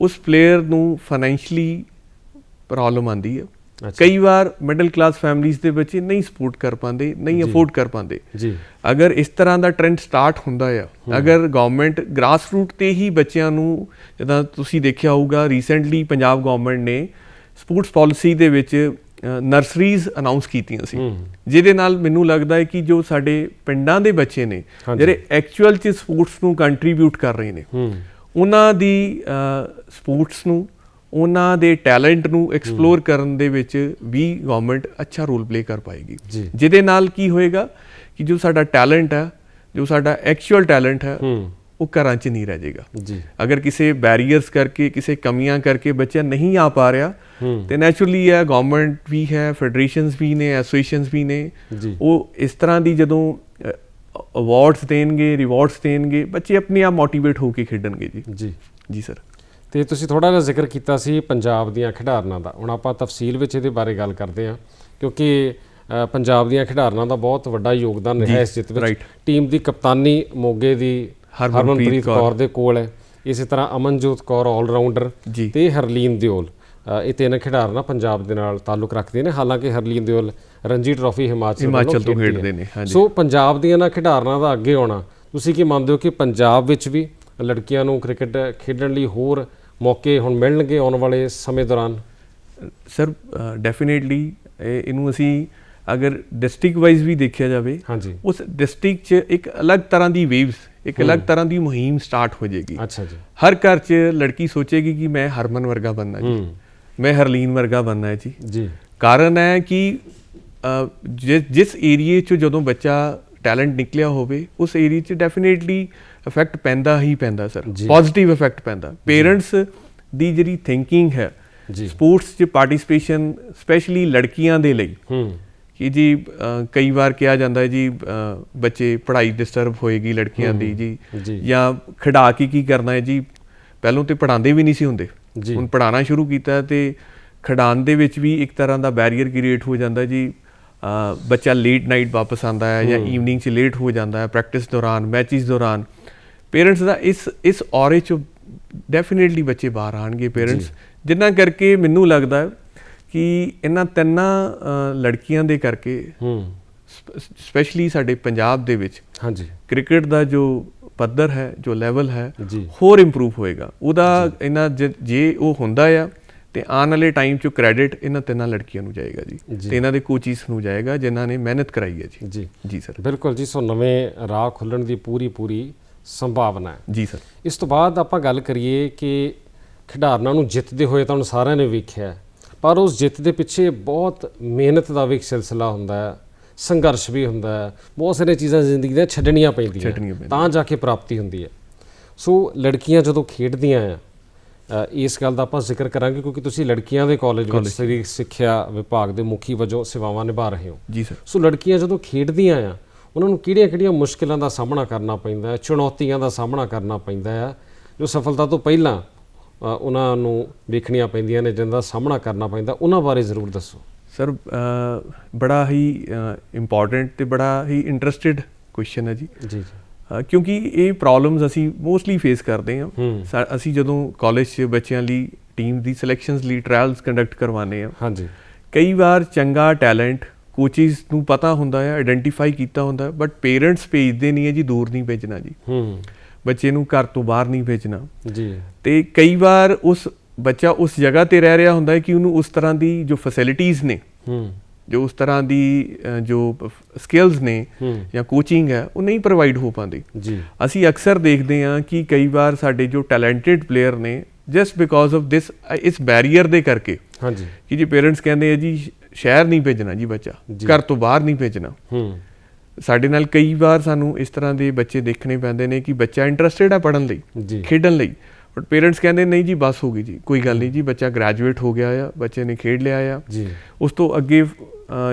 ਉਸ ਪਲੇਅਰ ਨੂੰ ਫਾਈਨੈਂਸ਼ਲੀ ਪ੍ਰੋਬਲਮ ਆਂਦੀ ਹੈ। ਕਈ ਵਾਰ ਮਿਡਲ ਕਲਾਸ ਫੈਮਲੀਆਂ ਦੇ ਬੱਚੇ ਨਹੀਂ ਸਪੋਰਟ ਕਰ ਪਾਉਂਦੇ ਨਹੀਂ। ਅਫੋਰਡ ਕਰ ਪਾਉਂਦੇ। ਜੀ। ਅਗਰ ਇਸ ਤਰ੍ਹਾਂ ਦਾ ਟ੍ਰੈਂਡ ਸਟਾਰਟ ਹੁੰਦਾ ਆ ਅਗਰ ਗਵਰਨਮੈਂਟ ਗ੍ਰਾਸ ਰੂਟ ਤੇ ਹੀ ਬੱਚਿਆਂ ਨੂੰ ਜਿੱਦਾਂ ਤੁਸੀਂ ਦੇਖਿਆ ਹੋਊਗਾ ਰੀਸੈਂਟਲੀ ਪੰਜਾਬ ਗਵਰਨਮੈਂਟ ਨੇ ਸਪੋਰਟਸ ਪਾਲਿਸੀ ਦੇ ਵਿੱਚ ਨਰਸਰੀਜ਼ ਅਨਾਉਂਸ ਕੀਤੀਆਂ ਸੀ। ਜਿਹਦੇ ਨਾਲ ਮੈਨੂੰ ਲੱਗਦਾ ਹੈ ਕਿ ਜੋ ਸਾਡੇ ਪਿੰਡਾਂ ਦੇ ਬੱਚੇ ਨੇ। ਜਿਹੜੇ ਐਕਚੁਅਲ ਚ ਸਪੋਰਟਸ ਨੂੰ ਕੰਟਰੀਬਿਊਟ ਕਰ ਰਹੇ ਨੇ ਹੂੰ। ਉਹਨਾਂ ਦੀ ਸਪੋਰਟਸ ਨੂੰ ਉਹਨਾਂ ਦੇ ਟੈਲੈਂਟ ਨੂੰ ਐਕਸਪਲੋਰ ਕਰਨ ਦੇ ਵਿੱਚ ਵੀ ਗਵਰਨਮੈਂਟ ਅੱਛਾ ਰੋਲ ਪਲੇ ਕਰ ਪਾਏਗੀ। ਜਿਹਦੇ ਨਾਲ ਕੀ ਹੋਏਗਾ ਕਿ ਜੋ ਸਾਡਾ ਟੈਲੈਂਟ ਹੈ ਜੋ ਸਾਡਾ ਐਕਚੁਅਲ ਟੈਲੈਂਟ ਹੈ ਉਹ ਘਰਾਂ 'ਚ ਨਹੀਂ ਰਹਿ ਜਾਏਗਾ ਜੀ। ਅਗਰ ਕਿਸੇ ਬੈਰੀਅਰਸ ਕਰਕੇ ਕਿਸੇ ਕਮੀਆਂ ਕਰਕੇ ਬੱਚਾ ਨਹੀਂ ਆ ਪਾ ਰਿਹਾ ਤੇ ਨੈਚੁਰਲੀ ਹੈ ਗਵਰਨਮੈਂਟ ਵੀ ਹੈ ਫੈਡਰੇਸ਼ਨਸ ਵੀ ਨੇ ਐਸੋਸੀਏਸ਼ਨਸ ਵੀ ਨੇ। ਉਹ ਇਸ ਤਰ੍ਹਾਂ ਦੀ ਜਦੋਂ ਅਵਾਰਡਸ ਦੇਣਗੇ ਰਿਵਾਰਡਸ ਦੇਣਗੇ ਬੱਚੇ ਆਪਣੇ ਆਪ ਮੋਟੀਵੇਟ ਹੋ ਕੇ ਖੇਡਣਗੇ ਜੀ। ਜੀ। ਜੀ ਸਰ ਤੇ ਤੁਸੀਂ ਥੋੜਾ ਜਿਹਾ ਜ਼ਿਕਰ ਕੀਤਾ ਸੀ ਪੰਜਾਬ ਦੀਆਂ ਖਿਡਾਰਨਾਂ ਦਾ। ਹੁਣ ਆਪਾਂ ਤਫਸੀਲ ਵਿੱਚ ਇਹਦੇ ਬਾਰੇ ਗੱਲ ਕਰਦੇ ਹਾਂ ਕਿਉਂਕਿ ਪੰਜਾਬ ਦੀਆਂ ਖਿਡਾਰਨਾਂ ਦਾ ਬਹੁਤ ਵੱਡਾ ਯੋਗਦਾਨ ਰਿਹਾ ਇਸ ਜਿੱਤ ਵਿੱਚ. ਟੀਮ ਦੀ ਕਪਤਾਨੀ ਮੋਗੇ ਦੀ ਹਰਮਨਪ੍ਰੀਤ ਕੌਰ। ਦੇ ਕੋਲ ਹੈ। ਇਸੇ ਤਰ੍ਹਾਂ ਅਮਨਜੋਤ ਕੌਰ ਆਲਰਾਊਂਡਰ ਜੀ। ਤੇ ਹਰਲੀਨ ਦਿਓਲ। ਇਹ ਤਿੰਨ ਖਿਡਾਰਨਾਂ ਪੰਜਾਬ ਦੇ ਨਾਲ ਤਾਲੁਕ ਰੱਖਦੇ ਨੇ। ਹਾਲਾਂਕਿ ਹਰਲੀਨ ਦਿਓਲ ਰਣਜੀ ਟਰਾਫੀ ਹਿਮਾਚਲ ਹਿਮਾਚਲ ਤੋਂ ਖੇਡਦੀ ਨੇ। ਹਾਂਜੀ। ਸੋ ਪੰਜਾਬ ਦੀਆਂ ਨਾ ਖਿਡਾਰਨਾਂ ਦਾ ਅੱਗੇ ਆਉਣਾ ਤੁਸੀਂ ਕੀ ਮੰਨਦੇ ਹੋ ਕਿ ਪੰਜਾਬ ਵਿੱਚ ਵੀ ਲੜਕੀਆਂ ਨੂੰ ਕ੍ਰਿਕਟ ਖੇਡਣ ਲਈ ਹੋਰ ਮੌਕੇ ਹੁਣ ਮਿਲਣਗੇ ਆਉਣ ਵਾਲੇ ਸਮੇਂ ਦੌਰਾਨ? ਸਰ ਡੈਫੀਨੇਟਲੀ ਇਹਨੂੰ ਅਸੀਂ ਅਗਰ ਡਿਸਟ੍ਰਿਕਟ ਵਾਈਜ਼ ਵੀ ਦੇਖਿਆ ਜਾਵੇ ਹਾਂਜੀ। ਉਸ ਡਿਸਟ੍ਰਿਕਟ 'ਚ ਇੱਕ ਅਲੱਗ ਤਰ੍ਹਾਂ ਦੀ ਵੇਵਸ ਇੱਕ ਅਲੱਗ ਤਰ੍ਹਾਂ ਦੀ ਮੁਹਿੰਮ ਸਟਾਰਟ ਹੋ ਜਾਏਗੀ। ਅੱਛਾ ਜੀ। ਹਰ ਘਰ 'ਚ ਲੜਕੀ ਸੋਚੇਗੀ ਕਿ ਮੈਂ ਹਰਮਨ ਵਰਗਾ ਬਣਨਾ ਜੀ। ਮੈਂ ਹਰਲੀਨ ਵਰਗਾ ਬਣਨਾ ਹੈ ਜੀ। ਜੀ। ਕਾਰਨ ਹੈ ਕਿ ਅ, ਜਿਸ ਜਿਸ ਏਰੀਏ 'ਚ ਜਦੋਂ ਬੱਚਾ ਟੈਲੈਂਟ ਨਿਕਲਿਆ ਹੋਵੇ ਉਸ ਏਰੀਏ 'ਚ ਡੈਫੀਨੇਟਲੀ ਇਫੈਕਟ ਪੈਂਦਾ ਹੀ ਪੈਂਦਾ ਸਰ ਜੀ। ਪੋਜ਼ਿਟਿਵ ਇਫੈਕਟ ਪੈਂਦਾ। ਪੇਰੈਂਟਸ ਦੀ ਜਿਹੜੀ ਥਿੰਕਿੰਗ ਹੈ ਜੀ। ਸਪੋਰਟਸ 'ਚ ਪਾਰਟਿਸਿਪੇਸ਼ਨ ਸਪੈਸ਼ਲੀ ਲੜਕੀਆਂ ਦੇ ਲਈ। ਹੂੰ। ਕਿ ਜੀ ਅ, ਕਈ ਵਾਰ ਕਿਹਾ ਜਾਂਦਾ ਹੈ ਜੀ ਅ, ਬੱਚੇ ਪੜ੍ਹਾਈ ਡਿਸਟਰਬ ਹੋਏਗੀ ਲੜਕੀਆਂ ਦੀ ਜੀ। ਜੀ। ਜਾਂ ਖਿਡਾ ਕੇ ਕੀ ਕਰਨਾ ਹੈ ਜੀ ਪਹਿਲਾਂ ਤੇ ਪੜਾਉਂਦੇ ਵੀ ਨਹੀਂ ਸੀ ਹੁੰਦੇ। ਹੁਣ ਪੜਾਉਣਾ ਸ਼ੁਰੂ ਕੀਤਾ ਤੇ ਖਿਡਾਉਣ ਦੇ ਵਿੱਚ ਵੀ ਇੱਕ ਤਰ੍ਹਾਂ ਦਾ ਬੈਰੀਅਰ ਕ੍ਰੀਏਟ ਹੋ ਜਾਂਦਾ ਜੀ। ਬੱਚਾ ਲੇਟ ਨਾਈਟ ਵਾਪਸ ਆਂਦਾ ਹੈ ਜਾਂ ਈਵਨਿੰਗ 'ਚ ਲੇਟ ਹੋ ਜਾਂਦਾ ਹੈ ਪ੍ਰੈਕਟਿਸ ਦੌਰਾਨ ਮੈਚਿਸ ਦੌਰਾਨ। ਪੇਰੈਂਟਸ ਦਾ ਇਸ ਇਸ ਔਰੇ 'ਚ ਡੈਫੀਨੇਟਲੀ ਬੱਚੇ ਬਾਹਰ ਆਣਗੇ ਪੇਰੈਂਟਸ ਜਿੰਨਾ ਕਰਕੇ ਮੈਨੂੰ ਲੱਗਦਾ ਕਿ ਇਹਨਾਂ ਤਿੰਨਾਂ ਲੜਕੀਆਂ ਦੇ ਕਰਕੇ ਹੂੰ। ਸਪੈਸ਼ਲੀ ਸਾਡੇ ਪੰਜਾਬ ਦੇ ਵਿੱਚ ਹਾਂਜੀ। ਕ੍ਰਿਕਟ ਦਾ ਜੋ ਪੱਧਰ ਹੈ ਜੋ ਲੈਵਲ ਹੈ ਹੋਰ ਇੰਪਰੂਵ ਹੋਏਗਾ। ਉਹਦਾ ਇਹਨਾਂ ਜੇ- ਉਹ ਹੁੰਦਾ ਆ ਤੇ ਆਉਣ ਵਾਲੇ ਟਾਈਮ 'ਚ ਕ੍ਰੈਡਿਟ ਇਹਨਾਂ ਤਿੰਨਾਂ ਲੜਕੀਆਂ ਨੂੰ ਜਾਏਗਾ ਜੀ। ਤੇ ਇਹਨਾਂ ਦੇ ਕੋਚਿਸ ਨੂੰ ਜਾਏਗਾ ਜਿਨ੍ਹਾਂ ਨੇ ਮਿਹਨਤ ਕਰਾਈ ਹੈ ਜੀ। ਜੀ। ਜੀ ਸਰ ਬਿਲਕੁਲ ਜੀ ਸੋ ਨਵੇਂ ਰਾਹ ਖੁੱਲਣ ਦੀ ਪੂਰੀ ਪੂਰੀ ਸੰਭਾਵਨਾ ਹੈ। ਜੀ ਸਰ ਇਸ ਤੋਂ ਬਾਅਦ ਆਪਾਂ ਗੱਲ ਕਰੀਏ ਕਿ ਖਿਡਾਰਨਾਂ ਨੂੰ ਜਿੱਤਦੇ ਹੋਏ ਤੁਹਾਨੂੰ ਸਾਰਿਆਂ ਨੇ ਵੇਖਿਆ। ਪਰ ਉਸ ਜਿੱਤ ਦੇ ਪਿੱਛੇ ਬਹੁਤ ਮਿਹਨਤ ਦਾ ਵੀ ਇੱਕ ਸਿਲਸਿਲਾ ਹੁੰਦਾ ਹੈ। ਸੰਘਰਸ਼ ਵੀ ਹੁੰਦਾ ਹੈ। ਬਹੁਤ ਸਾਰੀਆਂ ਚੀਜ਼ਾਂ ਜ਼ਿੰਦਗੀ ਦੀਆਂ ਛੱਡਣੀਆਂ ਪੈਂਦੀਆਂ। ਛੱਡਣੀਆਂ ਪੈਂਦੀਆਂ। ਤਾਂ ਜਾ ਕੇ ਪ੍ਰਾਪਤੀ ਹੁੰਦੀ ਹੈ। ਸੋ ਲੜਕੀਆਂ ਜਦੋਂ ਖੇਡਦੀਆਂ ਆ ਅ, ਇਸ ਗੱਲ ਦਾ ਆਪਾਂ ਜ਼ਿਕਰ ਕਰਾਂਗੇ ਕਿਉਂਕਿ ਤੁਸੀਂ ਲੜਕੀਆਂ ਦੇ ਕਾਲਜ ਵਿੱਚ ਸਰੀਰਕ ਸਿੱਖਿਆ ਵਿਭਾਗ ਦੇ ਮੁਖੀ ਵਜੋਂ ਸੇਵਾਵਾਂ ਨਿਭਾ ਰਹੇ ਹੋ। ਜੀ ਸਰ। ਸੋ ਲੜਕੀਆਂ ਜਦੋਂ ਖੇਡਦੀਆਂ ਆ ਉਹਨਾਂ ਨੂੰ ਕਿਹੜੀਆਂ-ਕਿਹੜੀਆਂ ਮੁਸ਼ਕਲਾਂ ਦਾ ਸਾਹਮਣਾ ਕਰਨਾ ਪੈਂਦਾ ਹੈ ਚੁਣੌਤੀਆਂ ਦਾ ਸਾਹਮਣਾ ਕਰਨਾ ਪੈਂਦਾ ਹੈ ਜੋ ਸਫਲਤਾ ਤੋਂ ਪਹਿਲਾਂ ਅ, ਉਹਨਾਂ ਨੂੰ ਵੇਖਣੀਆਂ ਪੈਂਦੀਆਂ ਨੇ ਜਿਨ੍ਹਾਂ ਦਾ ਸਾਹਮਣਾ ਕਰਨਾ ਪੈਂਦਾ ਉਹਨਾਂ ਬਾਰੇ ਜ਼ਰੂਰ ਦੱਸੋ। ਸਰ ਬੜਾ ਹੀ ਇੰਪੋਰਟੈਂਟ ਤੇ ਬੜਾ ਹੀ ਇੰਟਰਸਟਿਡ ਕੁਐਸਚਨ ਹੈ ਜੀ। ਜੀ ਕਿਉਂਕਿ ਇਹ ਪ੍ਰੋਬਲਮਸ ਅਸੀਂ ਮੋਸਟਲੀ ਫੇਸ ਕਰਦੇ ਹਾਂ। ਅਸੀਂ ਜਦੋਂ ਕਾਲਜ 'ਚ ਬੱਚਿਆਂ ਲਈ ਟੀਮ ਦੀ ਸਿਲੈਕਸ਼ਨਸ ਲਈ ਟ੍ਰਾਇਲਸ ਕੰਡਕਟ ਕਰਵਾਉਂਦੇ ਆ ਹਾਂਜੀ। ਕਈ ਵਾਰ ਚੰਗਾ ਟੈਲੈਂਟ ਕੋਚਿਸ ਨੂੰ ਪਤਾ ਹੁੰਦਾ ਹੈ ਆਇਡੈਂਟੀਫਾਈ ਕੀਤਾ ਹੁੰਦਾ ਬਟ ਪੇਰੈਂਟਸ ਭੇਜਦੇ ਨਹੀਂ ਹੈ ਜੀ ਦੂਰ ਨਹੀਂ ਭੇਜਣਾ ਜੀ। ਹੂੰ। ਬੱਚੇ ਨੂੰ ਘਰ ਤੋਂ ਬਾਹਰ ਨਹੀਂ ਭੇਜਣਾ। ਜੀ। ਤੇ ਕਈ ਵਾਰ ਉਸ ਬੱਚਾ ਉਸ ਜਗ੍ਹਾ ਤੇ ਰਹਿ ਰਿਹਾ ਹੁੰਦਾ ਹੈ ਕਿ ਉਹਨੂੰ ਉਸ ਤਰ੍ਹਾਂ ਦੀ ਜੋ ਫੈਸਿਲਿਟੀਆਂ ਨੇ ਹੂੰ। ਜੋ ਉਸ ਤਰ੍ਹਾਂ ਦੀ ਜੋ ਸਕਿੱਲਸ ਨੇ ਜਾਂ ਕੋਚਿੰਗ ਹੈ ਉਹ ਨਹੀਂ ਪ੍ਰੋਵਾਈਡ ਹੋ ਪਾਉਂਦੀ। ਜੀ। ਅਸੀਂ ਅਕਸਰ ਦੇਖਦੇ ਹਾਂ ਕਿ ਕਈ ਵਾਰ ਸਾਡੇ ਜੋ ਟੈਲੈਂਟਡ ਪਲੇਅਰ ਨੇ ਜਸਟ ਬਿਕੋਜ਼ ਆਫ ਦਿਸ ਇਸ ਬੈਰੀਅਰ ਦੇ ਕਰਕੇ ਹਾਂਜੀ। ਕਿ ਜੇ ਪੇਰੈਂਟਸ ਕਹਿੰਦੇ ਆ ਜੀ ਸ਼ਹਿਰ ਨਹੀਂ ਭੇਜਣਾ ਜੀ ਬੱਚਾ। ਘਰ ਤੋਂ ਬਾਹਰ ਨਹੀਂ ਭੇਜਣਾ। ਹੂੰ। ਸਾਡੇ ਨਾਲ ਕਈ ਵਾਰ ਸਾਨੂੰ ਇਸ ਤਰ੍ਹਾਂ ਦੇ ਬੱਚੇ ਦੇਖਣੇ ਪੈਂਦੇ ਨੇ ਕਿ ਬੱਚਾ ਇੰਟਰਸਟਿਡ ਹੈ ਪੜਨ ਲਈ ਖੇਡਣ ਲਈ। ਬਟ ਪੇਰੈਂਟਸ ਕਹਿੰਦੇ ਨਹੀਂ ਜੀ ਬਸ ਹੋ ਗਈ ਜੀ ਕੋਈ ਗੱਲ ਨਹੀਂ ਜੀ ਬੱਚਾ ਗ੍ਰੈਜੂਏਟ ਹੋ ਗਿਆ ਆ ਬੱਚੇ ਨੇ ਖੇਡ ਲਿਆ ਆ। ਜੀ। ਉਸ ਤੋਂ ਅੱਗੇ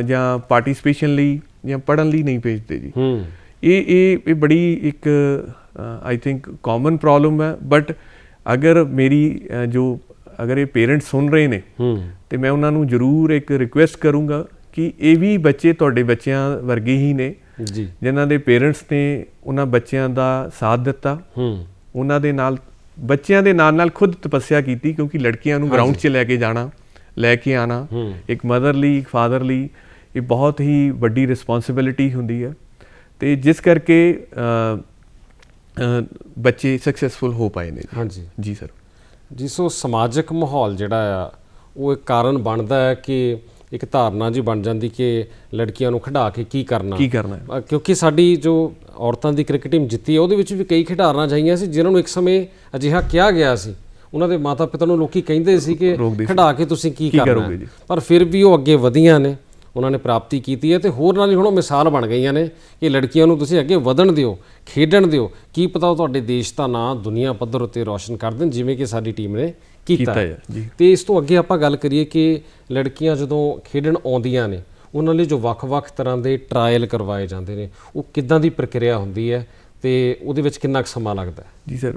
ਜਾਂ ਪਾਰਟਿਸਿਪੇਸ਼ਨ ਲਈ ਜਾਂ ਪੜਨ ਲਈ ਨਹੀਂ ਭੇਜਦੇ ਜੀ। ਹੂੰ। ਇਹ ਇਹ ਇਹ ਬੜੀ ਇੱਕ ਆਈ ਥਿੰਕ ਕਾਮਨ ਪ੍ਰੋਬਲਮ ਹੈ। ਬਟ ਅਗਰ ਮੇਰੀ ਜੋ ਅਗਰ ਇਹ ਪੇਰੈਂਟਸ ਸੁਣ ਰਹੇ ਨੇ ਹੂੰ। ਤੇ ਮੈਂ ਉਹਨਾਂ ਨੂੰ ਜ਼ਰੂਰ ਇੱਕ ਰਿਕੁਐਸਟ ਕਰੂੰਗਾ ਕਿ ਇਹ ਵੀ ਬੱਚੇ ਤੁਹਾਡੇ ਬੱਚਿਆਂ ਵਰਗੇ ਹੀ ਨੇ ਜੀ। ਜਿਨ੍ਹਾਂ ਦੇ ਪੇਰੈਂਟਸ ਨੇ ਉਹਨਾਂ ਬੱਚਿਆਂ ਦਾ ਸਾਥ ਦਿੱਤਾ। ਹੂੰ। ਉਹਨਾਂ ਦੇ ਨਾਲ ਬੱਚਿਆਂ ਦੇ ਨਾਲ ਨਾਲ ਖੁਦ ਤਪੱਸਿਆ ਕੀਤੀ ਕਿਉਂਕਿ ਲੜਕੀਆਂ ਨੂੰ ਗਰਾਊਂਡ 'ਚ ਲੈ ਕੇ ਜਾਣਾ ਲੈ ਕੇ ਆਣਾ ਇੱਕ ਮਦਰ ਲਈ ਇੱਕ ਫਾਦਰ ਲਈ ਇਹ ਬਹੁਤ ਹੀ ਵੱਡੀ ਰਿਸਪੌਂਸਿਬਿਲਿਟੀ ਹੁੰਦੀ ਹੈ। ਤੇ ਜਿਸ ਕਰਕੇ ਬੱਚੇ ਸਕਸੈਸਫੁਲ ਹੋ ਪਾਏ ਨੇ। ਹਾਂਜੀ। ਜੀ ਸਰ ਜੀ ਸੋ ਸਮਾਜਿਕ ਮਾਹੌਲ ਜਿਹੜਾ ਆ ਉਹ ਇੱਕ ਕਾਰਨ ਬਣਦਾ ਹੈ ਕਿ ਇੱਕ ਧਾਰਨਾ ਜੀ ਬਣ ਜਾਂਦੀ ਕਿ ਲੜਕੀਆਂ ਨੂੰ ਖਿਡਾ ਕੇ ਕੀ ਕਰਨਾ। ਕੀ ਕਰਨਾ ਹੈ? ਅ, ਕਿਉਂਕਿ ਸਾਡੀ ਜੋ ਔਰਤਾਂ ਦੀ ਕ੍ਰਿਕਟ ਟੀਮ ਜਿੱਤੀ ਹੈ ਉਹਦੇ ਵਿੱਚ ਵੀ ਕਈ ਖਿਡਾਰਨਾਂ ਜਾਈਆਂ ਸੀ ਜਿਨ੍ਹਾਂ ਨੂੰ ਇੱਕ ਸਮੇਂ ਅਜਿਹਾ ਕਿਹਾ ਗਿਆ ਸੀ। ਉਹਨਾਂ ਦੇ ਮਾਤਾ-ਪਿਤਾ ਨੂੰ ਲੋਕੀ ਕਹਿੰਦੇ ਸੀ ਕਿ ਰੋਕਦੇ ਸੀ। ਖਿਡਾ ਕੇ ਤੁਸੀਂ ਕੀ ਕੀ ਕਰਨਾ ਕਰੋਗੇ ਹੈ। ਪਰ ਫਿਰ ਵੀ ਉਹ ਅੱਗੇ ਵਧੀਆਂ ਨੇ। ਉਹਨਾਂ ਨੇ ਪ੍ਰਾਪਤੀ ਕੀਤੀ ਹੈ ਤੇ ਹੋਰ ਨਾਲ ਹੀ ਹੁਣ ਉਹ ਮਿਸਾਲ ਬਣ ਗਈਆਂ ਨੇ ਕਿ ਲੜਕੀਆਂ ਨੂੰ ਤੁਸੀਂ ਅੱਗੇ ਵਧਣ ਦਿਓ ਖੇਡਣ ਦਿਓ। ਕੀ ਪਤਾ ਉਹ ਤੁਹਾਡੇ ਦੇਸ਼ ਦਾ ਨਾਂ ਦੁਨੀਆ ਪੱਧਰ ਉੱਤੇ ਰੌਸ਼ਨ ਕਰ ਦੇਣ ਜਿਵੇਂ ਕਿ ਸਾਡੀ ਟੀਮ ਨੇ ਕੀਤਾ। ਹੈ। ਤੇ ਇਸ ਤੋਂ ਅੱਗੇ ਆਪਾਂ ਗੱਲ ਕਰੀਏ ਕਿ ਲੜਕੀਆਂ ਜਦੋਂ ਖੇਡਣ ਆਉਂਦੀਆਂ ਨੇ ਉਹਨਾਂ ਲਈ ਜੋ ਵੱਖ-ਵੱਖ ਤਰ੍ਹਾਂ ਦੇ ਟਰਾਇਲ ਕਰਵਾਏ ਜਾਂਦੇ ਨੇ ਉਹ ਕਿੱਦਾਂ ਦੀ ਪ੍ਰਕਿਰਿਆ ਹੁੰਦੀ ਹੈ ਤੇ ਉਹਦੇ ਵਿੱਚ ਕਿੰਨਾ ਕੁ ਸਮਾਂ ਲੱਗਦਾ ਜੀ ਸਰ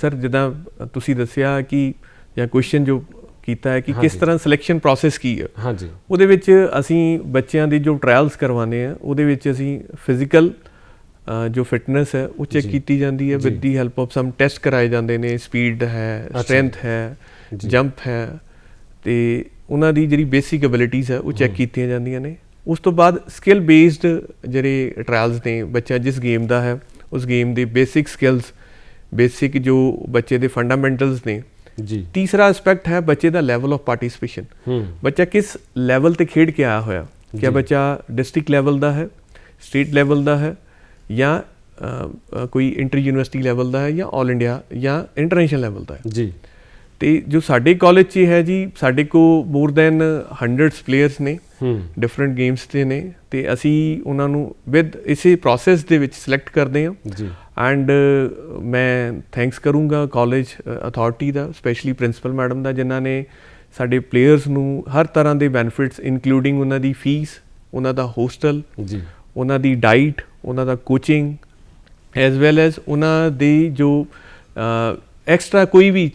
ਸਰ ਜਿੱਦਾਂ ਤੁਸੀਂ ਦੱਸਿਆ ਕਿ ਜਾਂ ਕੁਐਸਚਨ ਜੋ ਕੀਤਾ ਹੈ ਕਿ ਕਿਸ ਤਰ੍ਹਾਂ ਸਿਲੈਕਸ਼ਨ ਪ੍ਰੋਸੈਸ ਕੀ ਹੈ ਹਾਂਜੀ। ਉਹਦੇ ਵਿੱਚ ਅਸੀਂ ਬੱਚਿਆਂ ਦੀ ਜੋ ਟ੍ਰਾਇਲਸ ਕਰਵਾਉਂਦੇ ਆ ਉਹਦੇ ਵਿੱਚ ਅਸੀਂ ਫਿਜ਼ੀਕਲ ਜੋ ਫਿਟਨੈਸ ਹੈ ਉਹ ਚੈੱਕ ਕੀਤੀ ਜਾਂਦੀ ਹੈ with the help of some test ਕਰਾਏ ਜਾਂਦੇ ਨੇ ਸਪੀਡ ਹੈ ਸਟਰੈਂਥ ਹੈ ਜੰਪ ਹੈ ਤੇ ਉਹਨਾਂ ਦੀ ਜਿਹੜੀ ਬੇਸਿਕ ਐਬਿਲਿਟੀਜ਼ ਹੈ ਉਹ ਚੈੱਕ ਕੀਤੀਆਂ ਜਾਂਦੀਆਂ ਨੇ। ਉਸ ਤੋਂ ਬਾਅਦ ਸਕਿੱਲ ਬੇਸਡ ਜਿਹੜੇ ਟ੍ਰਾਇਲਸ ਨੇ ਬੱਚਾ ਜਿਸ ਗੇਮ ਦਾ ਹੈ ਉਸ ਗੇਮ ਦੇ ਬੇਸਿਕ ਸਕਿੱਲਸ ਬੇਸਿਕ ਜੋ ਬੱਚੇ ਦੇ ਫੰਡਾਮੈਂਟਲਸ ਨੇ ਜੀ। ਤੀਸਰਾ ਐਸਪੈਕਟ ਹੈ ਬੱਚੇ ਦਾ ਲੈਵਲ ਆਫ ਪਾਰਟਿਸਿਪੇਸ਼ਨ ਬੱਚਾ ਕਿਸ ਲੈਵਲ ਤੇ ਖੇਡ ਕੇ ਆਇਆ ਹੋਇਆ? ਕਿਆ ਬੱਚਾ ਡਿਸਟ੍ਰਿਕਟ ਲੈਵਲ ਦਾ ਹੈ ਸਟੇਟ ਲੈਵਲ ਦਾ ਹੈ ਜਾਂ ਕੋਈ ਇੰਟਰ ਯੂਨੀਵਰਸਿਟੀ ਲੈਵਲ ਦਾ ਹੈ ਜਾਂ 올 ਇੰਡੀਆ ਜਾਂ ਇੰਟਰਨੈਸ਼ਨਲ ਲੈਵਲ ਦਾ ਹੈ? ਜੀ। ਤੇ ਜੋ ਸਾਡੇ ਕਾਲਜ 'ਚ ਹੈ ਜੀ ਸਾਡੇ ਕੋ ਮੋਰ ਦੈਨ 100 ਪਲੇਅਰਸ ਨੇ ਡਿਫਰੈਂਟ ਗੇਮਸ ਤੇ ਨੇ ਤੇ ਅਸੀਂ ਉਹਨਾਂ ਨੂੰ ਵਿਦ ਇਸੇ ਪ੍ਰੋਸੈਸ ਦੇ ਵਿੱਚ ਸਿਲੈਕਟ ਕਰਦੇ ਹਾਂ। ਜੀ। ਐਂਡ ਮੈਂ ਥੈਂਕਸ ਕਰੂੰਗਾ ਕਾਲਜ ਅਥਾਰਟੀ ਦਾ ਸਪੈਸ਼ਲੀ ਪ੍ਰਿੰਸੀਪਲ ਮੈਡਮ ਦਾ ਜਿਨ੍ਹਾਂ ਨੇ ਸਾਡੇ ਪਲੇਅਰਸ ਨੂੰ ਹਰ ਤਰ੍ਹਾਂ ਦੇ ਬੈਨੀਫਿਟਸ ਇਨਕਲੂਡਿੰਗ ਉਹਨਾਂ ਦੀ ਫੀਸ ਉਹਨਾਂ ਦਾ ਹੋਸਟਲ ਜੀ। ਉਹਨਾਂ ਦੀ ਡਾਈਟ ਉਹਨਾਂ ਦਾ ਕੋਚਿੰਗ ਐਸ ਵੈਲ ਐਸ ਉਹਨਾਂ ਦੀ ਜੋ ਐਕਸਟਰਾ ਕੋਈ ਵੀ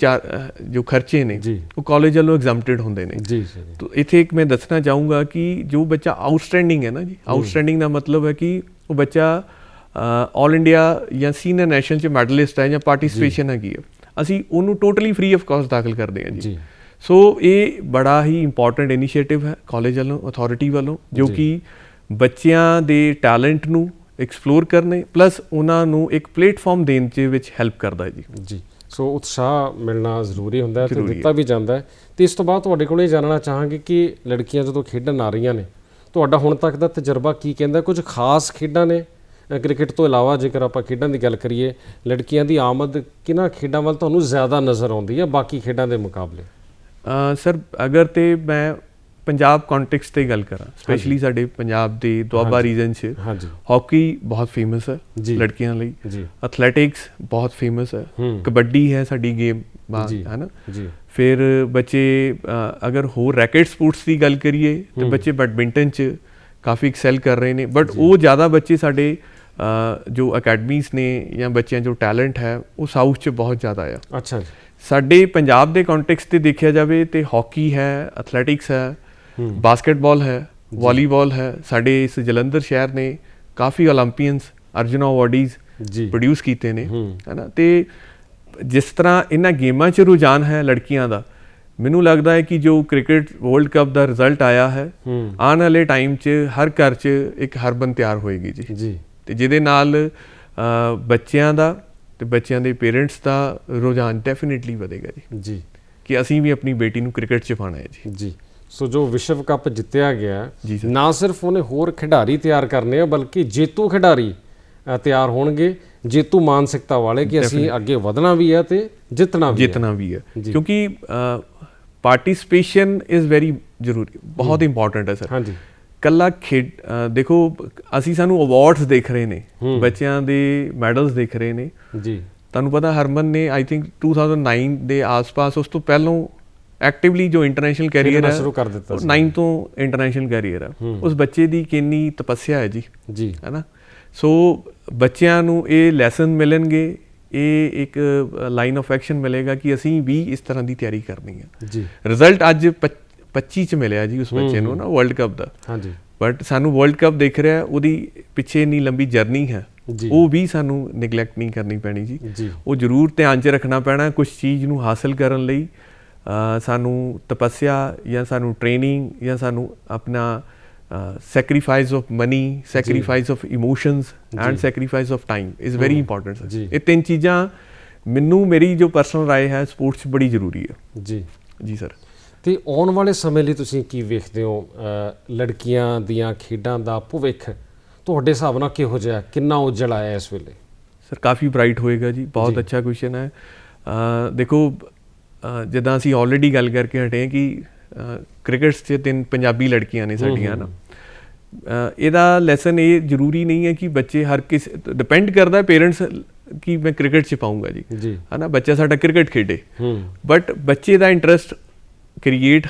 ਜੋ ਖਰਚੇ ਨੇ। ਉਹ ਕਾਲਜ ਵੱਲੋਂ ਐਗਜ਼ੈਂਪਟਡ ਹੁੰਦੇ ਨੇ। ਜੀ ਜੀ ਤੋ ਇੱਥੇ ਇੱਕ ਮੈਂ ਦੱਸਣਾ ਚਾਹੂੰਗਾ ਕਿ ਜੋ ਬੱਚਾ ਆਊਟਸਟੈਂਡਿੰਗ ਹੈ ਨਾ ਜੀ ਆਊਟਸਟੈਂਡਿੰਗ ਦਾ ਮਤਲਬ ਹੈ ਕਿ ਉਹ ਬੱਚਾ 올 ਇੰਡੀਆ ਜਾਂ ਸੀਨੀਅਰ ਨੈਸ਼ਨਲ ਚ ਮੈਡਲਿਸਟ ਹੈ ਜਾਂ ਪਾਰਟਿਸਿਪੇਸ਼ਨ ਹੈਗੀ ਹੈ ਅਸੀਂ ਉਹਨੂੰ ਟੋਟਲੀ ਫ੍ਰੀ ਆਫ ਕਾਸਟ ਦਾਖਲ ਕਰਦੇ ਹਾਂ ਜੀ। ਸੋ ਇਹ ਬੜਾ ਹੀ ਇੰਪੋਰਟੈਂਟ ਇਨੀਸ਼ੀਏਟਿਵ ਹੈ ਕਾਲਜ ਵੱਲੋਂ ਅਥਾਰਟੀ ਵੱਲੋਂ ਜੋ। ਕਿ ਬੱਚਿਆਂ ਦੇ ਟੈਲੈਂਟ ਨੂੰ ਐਕਸਪਲੋਰ ਕਰਨੇ ਪਲੱਸ ਉਹਨਾਂ ਨੂੰ ਇੱਕ ਪਲੇਟਫਾਰਮ ਦੇਣ ਦੇ ਵਿੱਚ ਹੈਲਪ ਕਰਦਾ ਹੈ ਜੀ। ਜੀ। ਸੋ ਉਤਸ਼ਾਹ ਮਿਲਣਾ ਜ਼ਰੂਰੀ ਹੁੰਦਾ ਹੈ ਤੇ ਦਿੱਤਾ ਵੀ ਜਾਂਦਾ ਹੈ। ਤੇ ਇਸ ਤੋਂ ਬਾਅਦ ਤੁਹਾਡੇ ਕੋਲ ਇਹ ਜਾਣਨਾ ਚਾਹਾਂਗੇ ਕਿ ਲੜਕੀਆਂ ਜਦੋਂ ਖੇਡਣ ਆ ਰਹੀਆਂ ਨੇ ਤੁਹਾਡਾ ਹੁਣ ਤੱਕ ਦਾ ਤਜਰਬਾ ਕੀ ਕਹਿੰਦਾ? ਕੁਝ ਖਾਸ ਖੇਡਾਂ ਨੇ? ਕ੍ਰਿਕਟ ਤੋਂ ਇਲਾਵਾ ਜੇਕਰ ਆਪਾਂ ਖੇਡਾਂ ਦੀ ਗੱਲ ਕਰੀਏ ਲੜਕੀਆਂ ਦੀ ਆਮਦ ਕਿਹਨਾਂ ਖੇਡਾਂ ਵੱਲ ਤੁਹਾਨੂੰ ਜ਼ਿਆਦਾ ਨਜ਼ਰ ਆਉਂਦੀ ਹੈ ਬਾਕੀ ਖੇਡਾਂ ਦੇ ਮੁਕਾਬਲੇ ਸਰ ਅਗਰ ਤੇ ਮੈਂ ਪੰਜਾਬ ਕੰਟੈਕਸਟ ਤੇ ਗੱਲ ਕਰਾਂ ਸਪੈਸ਼ਲੀ ਸਾਡੇ ਪੰਜਾਬ ਦੇ ਦੁਆਬਾ। ਰੀਜਨ 'ਚ ਹਾਂਜੀ ਹਾਕੀ ਬਹੁਤ ਫੇਮਸ ਹੈ। ਲੜਕੀਆਂ ਲਈ ਜੀ ਐਥਲੈਟਿਕਸ ਬਹੁਤ ਫੇਮਸ ਹੈ। ਕਬੱਡੀ ਹੈ ਸਾਡੀ ਗੇਮ। ਹੈ ਨਾ ਜੀ ਫਿਰ ਬੱਚੇ ਅਗਰ ਹੋਰ ਰੈਕਟ ਸਪੋਰਟਸ ਦੀ ਗੱਲ ਕਰੀਏ ਤੇ। ਬੱਚੇ ਬੈਡਮਿੰਟਨ 'ਚ ਕਾਫੀ ਐਕਸੈਲ ਕਰ ਰਹੇ ਨੇ ਬਟ। ਉਹ ਜ਼ਿਆਦਾ ਬੱਚੇ ਸਾਡੇ ਜੋ ਅਕੈਡਮੀਆਂ ਨੇ ਜਾਂ ਬੱਚਿਆਂ ਜੋ ਟੈਲੈਂਟ ਹੈ ਉਹ ਸਾਊਥ 'ਚ ਬਹੁਤ ਜ਼ਿਆਦਾ ਆ। ਅੱਛਾ ਜੀ। ਸਾਡੇ ਪੰਜਾਬ ਦੇ ਕੰਟੈਕਸਟ ਤੇ ਦੇਖਿਆ ਜਾਵੇ ਤੇ ਹਾਕੀ ਹੈ ਐਥਲੈਟਿਕਸ ਹੈ ਬਾਸਕਟਬਾਲ ਹੈ ਵਾਲੀਬਾਲ ਹੈ ਸਾਡੇ ਇਸ ਜਲੰਧਰ ਸ਼ਹਿਰ ਨੇ ਕਾਫੀ 올림ਪੀਅਨਸ ਅਰਜੁਨ ਅਵਾਰਡੀਜ਼ ਜੀ। ਪ੍ਰੋਡਿਊਸ ਕੀਤੇ ਨੇ ਹੈ। ਨਾ ਤੇ ਜਿਸ ਤਰ੍ਹਾਂ ਇਹਨਾਂ ਗੇਮਾਂ 'ਚ ਰੁਝਾਨ ਹੈ ਲੜਕੀਆਂ ਦਾ ਮੈਨੂੰ ਲੱਗਦਾ ਹੈ ਕਿ ਜੋ ਕ੍ਰਿਕਟ ਵਰਲਡ ਕੱਪ ਦਾ ਰਿਜ਼ਲਟ ਆਇਆ ਹੈ ਆਉਣ ਵਾਲੇ ਟਾਈਮ 'ਚ ਹਰ ਘਰ 'ਚ ਇੱਕ ਹਰਬਨ ਤਿਆਰ ਹੋਏਗੀ ਜੀ। ਜੀ। ਤੇ ਜਿਹਦੇ ਨਾਲ ਬੱਚਿਆਂ ਦਾ ਤੇ ਬੱਚਿਆਂ ਦੇ ਪੇਰੈਂਟਸ ਦਾ ਰੁਝਾਨ ਡੈਫੀਨਿਟਲੀ ਵਧੇਗਾ ਜੀ। ਜੀ। ਕਿ ਅਸੀਂ ਵੀ ਆਪਣੀ ਬੇਟੀ ਨੂੰ ਕ੍ਰਿਕਟ 'ਚ ਪਾਣਾ ਹੈ ਜੀ। ਜੀ। ਸੋ ਜੋ ਵਿਸ਼ਵ ਕੱਪ ਜਿੱਤਿਆ ਗਿਆ। ਨਾ ਸਿਰਫ ਉਹਨੇ ਹੋਰ ਖਿਡਾਰੀ ਤਿਆਰ ਕਰਨੇ ਆ ਬਲਕਿ ਜੇਤੂ ਖਿਡਾਰੀ ਤਿਆਰ ਹੋਣਗੇ। ਜੇਤੂ ਮਾਨਸਿਕਤਾ ਵਾਲੇ ਕਿ ਅਸੀਂ ਅੱਗੇ ਵਧਣਾ ਵੀ ਹੈ ਤੇ ਜਿੱਤਣਾ ਵੀ ਹੈ। ਜਿੱਤਣਾ ਵੀ ਹੈ। ਕਿਉਂਕਿ ਪਾਰਟਿਸਿਪੇਸ਼ਨ ਇਜ਼ ਵੈਰੀ ਜ਼ਰੂਰੀ ਬਹੁਤ ਇੰਪੋਰਟੈਂਟ ਹੈ ਸਰ। ਹਾਂਜੀ। ਕੱਲਾ ਖੇਡ ਦੇਖੋ ਅਸੀਂ ਸਾਨੂੰ ਅਵਾਰਡਸ ਦੇਖ ਰਹੇ ਨੇ। ਬੱਚਿਆਂ ਦੇ ਮੈਡਲਸ ਦੇਖ ਰਹੇ ਨੇ। ਜੀ। ਤੁਹਾਨੂੰ ਪਤਾ ਹਰਮਨ ਨੇ ਆਈ ਥਿੰਕ 2009 ਦੇ ਆਸ-ਪਾਸ ਉਸ ਤੋਂ ਪਹਿਲਾਂ ਐਕਟਿਵਲੀ ਜੋ ਇੰਟਰਨੈਸ਼ਨਲ ਕੈਰੀਅਰ ਹੈ ਸ਼ੁਰੂ ਕਰ ਦਿੱਤਾ ਸੀ। 9 ਤੋਂ ਇੰਟਰਨੈਸ਼ਨਲ ਕੈਰੀਅਰ ਹੈ। ਹੂੰ। ਉਸ ਬੱਚੇ ਦੀ ਕਿੰਨੀ ਤਪੱਸਿਆ ਹੈ ਜੀ। ਜੀ। ਹੈਨਾ ਸੋ ਬੱਚਿਆਂ ਨੂੰ ਇਹ ਲੈਸਨ ਮਿਲਣਗੇ ਇਹ ਇੱਕ ਲਾਈਨ ਆਫ ਐਕਸ਼ਨ ਮਿਲੇਗਾ ਕਿ ਅਸੀਂ ਵੀ ਇਸ ਤਰ੍ਹਾਂ ਦੀ ਤਿਆਰੀ ਕਰਨੀ ਹੈ। ਜੀ। ਰਿਜ਼ਲਟ ਅੱਜ 25 ਚ ਮਿਲਿਆ ਜੀ ਉਸ ਬੱਚੇ ਨੂੰ। ਨਾ ਵਰਲਡ ਕੱਪ ਦਾ। ਹਾਂਜੀ। ਬਟ ਸਾਨੂੰ ਵਰਲਡ ਕੱਪ ਦਿਖ ਰਿਹਾ ਉਹਦੀ ਪਿੱਛੇ ਇੰਨੀ ਲੰਬੀ ਜਰਨੀ ਹੈ। ਉਹ ਵੀ ਸਾਨੂੰ ਨੈਗਲੈਕਟ ਨਹੀਂ ਕਰਨੀ ਪੈਣੀ ਜੀ। ਉਹ ਜ਼ਰੂਰ ਧਿਆਨ 'ਚ ਰੱਖਣਾ ਪੈਣਾ ਕੁਝ ਚੀਜ਼ ਨੂੰ ਹਾਸਲ ਕਰਨ ਲਈ ਸਾਨੂੰ ਤਪੱਸਿਆ ਜਾਂ ਸਾਨੂੰ ਟ੍ਰੇਨਿੰਗ ਜਾਂ ਸਾਨੂੰ ਆਪਣਾ sacrifice of money sacrifice of emotions and. Sacrifice of time is very important. ਇਹ ਤਿੰਨ ਚੀਜ਼ਾਂ ਮੈਨੂੰ ਮੇਰੀ ਜੋ ਪਰਸਨਲ ਰਾਏ ਹੈ ਸਪੋਰਟਸ 'ਚ ਬੜੀ ਜ਼ਰੂਰੀ ਹੈ। ਜੀ। ਜੀ ਸਰ ਤੇ ਆਉਣ ਵਾਲੇ ਸਮੇਂ ਲਈ ਤੁਸੀਂ ਕੀ ਵੇਖਦੇ ਹੋ? ਲੜਕੀਆਂ ਦੀਆਂ ਖੇਡਾਂ ਦਾ ਭਵਿੱਖ ਤੁਹਾਡੇ ਹਿਸਾਬ ਨਾਲ ਕਿਹੋ ਜਿਹਾ ਕਿੰਨਾ ਉਜਲ ਆਇਆ ਇਸ ਵੇਲੇ? ਸਰ ਕਾਫੀ ਬ੍ਰਾਈਟ ਹੋਏਗਾ ਜੀ। ਬਹੁਤ। ਅੱਛਾ ਕੁਐਸਚਨ ਹੈ। ਦੇਖੋ ਜਿੱਦਾਂ ਅਸੀਂ ਆਲਰੇਡੀ ਗੱਲ ਕਰਕੇ ਹਟੇ ਹਾਂ ਕਿ ਕ੍ਰਿਕਟਸ 'ਚ ਤਿੰਨ ਪੰਜਾਬੀ ਲੜਕੀਆਂ ਨੇ ਸਾਡੀਆਂ ਨਾ ਇਹਦਾ ਲੈਸਨ ਇਹ ਜ਼ਰੂਰੀ ਨਹੀਂ ਹੈ ਕਿ ਬੱਚੇ ਹਰ ਕਿਸ ਡਿਪੈਂਡ ਕਰਦਾ ਪੇਰੈਂਟਸ ਕਿ ਮੈਂ ਕ੍ਰਿਕਟ 'ਚ ਪਾਉਂਗਾ ਜੀ। ਹਨਾ? ਬੱਚਾ ਸਾਡਾ ਕ੍ਰਿਕਟ ਖੇਡੇ। ਹੂੰ ਬਟ ਬੱਚੇ ਦਾ ਇੰਟਰਸਟ ਕ੍ਰੀਏਟ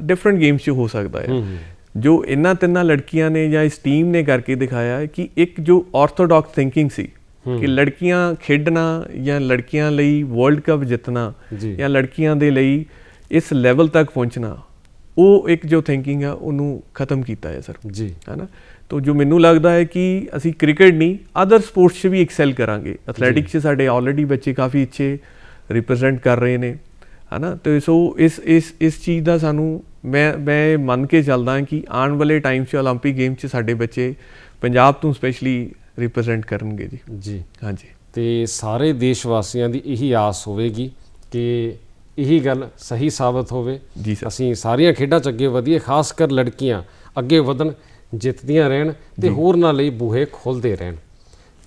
ਡਿਫਰੈਂਟ ਗੇਮਸ 'ਚ ਹੋ ਸਕਦਾ ਹੈ। ਜੋ ਇਹਨਾਂ ਤਿੰਨਾਂ ਲੜਕੀਆਂ ਨੇ ਜਾਂ ਇਸ ਟੀਮ ਨੇ ਕਰਕੇ ਦਿਖਾਇਆ ਹੈ ਕਿ ਇੱਕ ਜੋ ਆਰਥੋਡਾਕਸ ਥਿੰਕਿੰਗ ਸੀ। ਕਿ ਲੜਕੀਆਂ ਖੇਡਣਾ ਜਾਂ ਲੜਕੀਆਂ ਲਈ ਵਰਲਡ ਕੱਪ ਜਿੱਤਣਾ ਜੀ। ਲੜਕੀਆਂ ਦੇ ਲਈ ਇਸ ਲੈਵਲ ਤੱਕ ਪਹੁੰਚਣਾ ਉਹ ਇੱਕ ਜੋ ਥਿੰਕਿੰਗ ਹੈ ਉਹਨੂੰ ਖਤਮ ਕੀਤਾ ਹੈ ਸਰ ਜੀ। ਹੈਨਾ? ਤੋ ਜੋ ਮੈਨੂੰ ਲੱਗਦਾ ਹੈ ਕਿ ਅਸੀਂ ਕ੍ਰਿਕਟ ਨਹੀਂ ਅਦਰ ਸਪੋਰਟਸ 'ਚ ਵੀ ਐਕਸੈਲ ਕਰਾਂਗੇ। ਐਥਲੈਟਿਕਸ 'ਚ ਸਾਡੇ ਆਲਰੇਡੀ ਬੱਚੇ ਕਾਫੀ ਅੱਛੇ ਰਿਪਰੈਜ਼ੈਂਟ ਕਰ ਰਹੇ ਨੇ। ਹਨਾ ਤੇ ਸੋ ਇਸ ਇਸ ਇਸ ਚੀਜ਼ ਦਾ ਸਾਨੂੰ ਮੈਂ ਮੈਂ ਇਹ ਮੰਨ ਕੇ ਚੱਲਦਾ ਹਾਂ ਕਿ ਆਉਣ ਵਾਲੇ ਟਾਈਮ 'ਚ 올림픽 ਗੇਮ 'ਚ ਸਾਡੇ ਬੱਚੇ ਪੰਜਾਬ ਤੋਂ ਸਪੈਸ਼ਲੀ ਰਿਪਰੈਜ਼ੈਂਟ ਕਰਨਗੇ ਜੀ ਜੀ ਹਾਂਜੀ ਤੇ ਸਾਰੇ ਦੇਸ਼ ਵਾਸੀਆਂ ਦੀ ਇਹੀ ਆਸ ਹੋਵੇਗੀ ਕਿ ਇਹੀ ਗੱਲ ਸਹੀ ਸਾਬਤ ਹੋਵੇ ਜੀ ਸਰ ਅਸੀਂ ਸਾਰੀਆਂ ਖੇਡਾਂ 'ਚ ਅੱਗੇ ਵਧੀਏ ਖਾਸ ਕਰ ਲੜਕੀਆਂ ਅੱਗੇ ਵਧਣ ਜਿੱਤਦੀਆਂ ਰਹਿਣ ਤੇ ਹੋਰਨਾਂ ਲਈ ਬੂਹੇ ਖੁੱਲਦੇ ਰਹਿਣ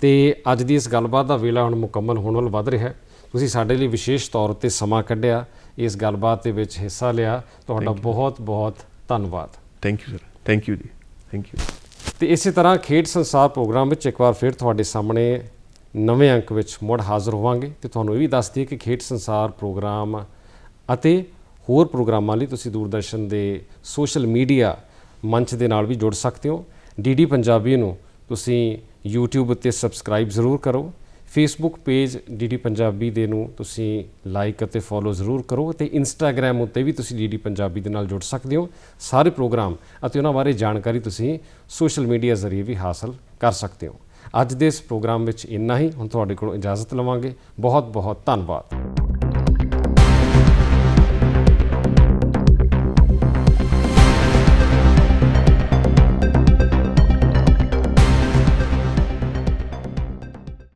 ਤੇ ਅੱਜ ਦੀ ਇਸ ਗੱਲਬਾਤ ਦਾ ਵੇਲਾ ਹੁਣ ਮੁਕੰਮਲ ਹੋਣ ਵੱਲ ਵੱਧ ਰਿਹਾ ਹੈ ਤੁਸੀਂ ਸਾਡੇ ਲਈ ਵਿਸ਼ੇਸ਼ ਤੌਰ ਉੱਤੇ ਸਮਾਂ ਕੱਢਿਆ ਇਸ ਗੱਲਬਾਤ ਦੇ ਵਿੱਚ ਹਿੱਸਾ ਲਿਆ। ਤੁਹਾਡਾ ਬਹੁਤ ਬਹੁਤ ਧੰਨਵਾਦ। Thank you sir thank you ਜੀ ਥੈਂਕ ਯੂ ਤੇ ਇਸੇ ਤਰ੍ਹਾਂ ਖੇਡ ਸੰਸਾਰ ਪ੍ਰੋਗਰਾਮ ਵਿੱਚ ਇੱਕ ਵਾਰ ਫਿਰ ਤੁਹਾਡੇ ਸਾਹਮਣੇ ਨਵੇਂ ਅੰਕ ਵਿੱਚ ਮੁੜ ਹਾਜ਼ਰ ਹੋਵਾਂਗੇ ਤੇ ਤੁਹਾਨੂੰ ਇਹ ਵੀ ਦੱਸ ਦਈਏ ਕਿ ਖੇਡ ਸੰਸਾਰ ਪ੍ਰੋਗਰਾਮ ਅਤੇ ਹੋਰ ਪ੍ਰੋਗਰਾਮਾਂ ਲਈ ਤੁਸੀਂ ਦੂਰਦਰਸ਼ਨ ਦੇ ਸੋਸ਼ਲ ਮੀਡੀਆ ਮੰਚ ਦੇ ਨਾਲ ਵੀ ਜੁੜ ਸਕਦੇ ਹੋ। ਡੀਡੀ ਪੰਜਾਬੀ ਨੂੰ ਤੁਸੀਂ YouTube ਉੱਤੇ ਸਬਸਕ੍ਰਾਈਬ ਜ਼ਰੂਰ ਕਰੋ। ਫੇਸਬੁੱਕ ਪੇਜ ਡੀਡੀ ਪੰਜਾਬੀ ਦੇ ਨੂੰ ਤੁਸੀਂ ਲਾਈਕ ਅਤੇ ਫੋਲੋ ਜ਼ਰੂਰ ਕਰੋ ਤੇ ਇੰਸਟਾਗ੍ਰam ਉੱਤੇ ਵੀ ਤੁਸੀਂ ਡੀਡੀ ਪੰਜਾਬੀ ਦੇ ਨਾਲ ਜੁੜ ਸਕਦੇ ਹੋ। ਸਾਰੇ ਪ੍ਰੋਗਰਾਮ ਅਤੇ ਉਹਨਾਂ ਬਾਰੇ ਜਾਣਕਾਰੀ ਤੁਸੀਂ ਸੋਸ਼ਲ ਮੀਡੀਆ ਜ਼ਰੀਏ ਵੀ ਹਾਸਲ ਕਰ ਸਕਦੇ ਹੋ। ਅੱਜ ਦੇ ਇਸ ਪ੍ਰੋਗਰਾਮ ਵਿੱਚ ਇੰਨਾ ਹੀ। ਹੁਣ ਤੁਹਾਡੇ ਕੋਲੋਂ ਇਜਾਜ਼ਤ ਲਵਾਂਗੇ। ਬਹੁਤ ਬਹੁਤ ਧੰਨਵਾਦ।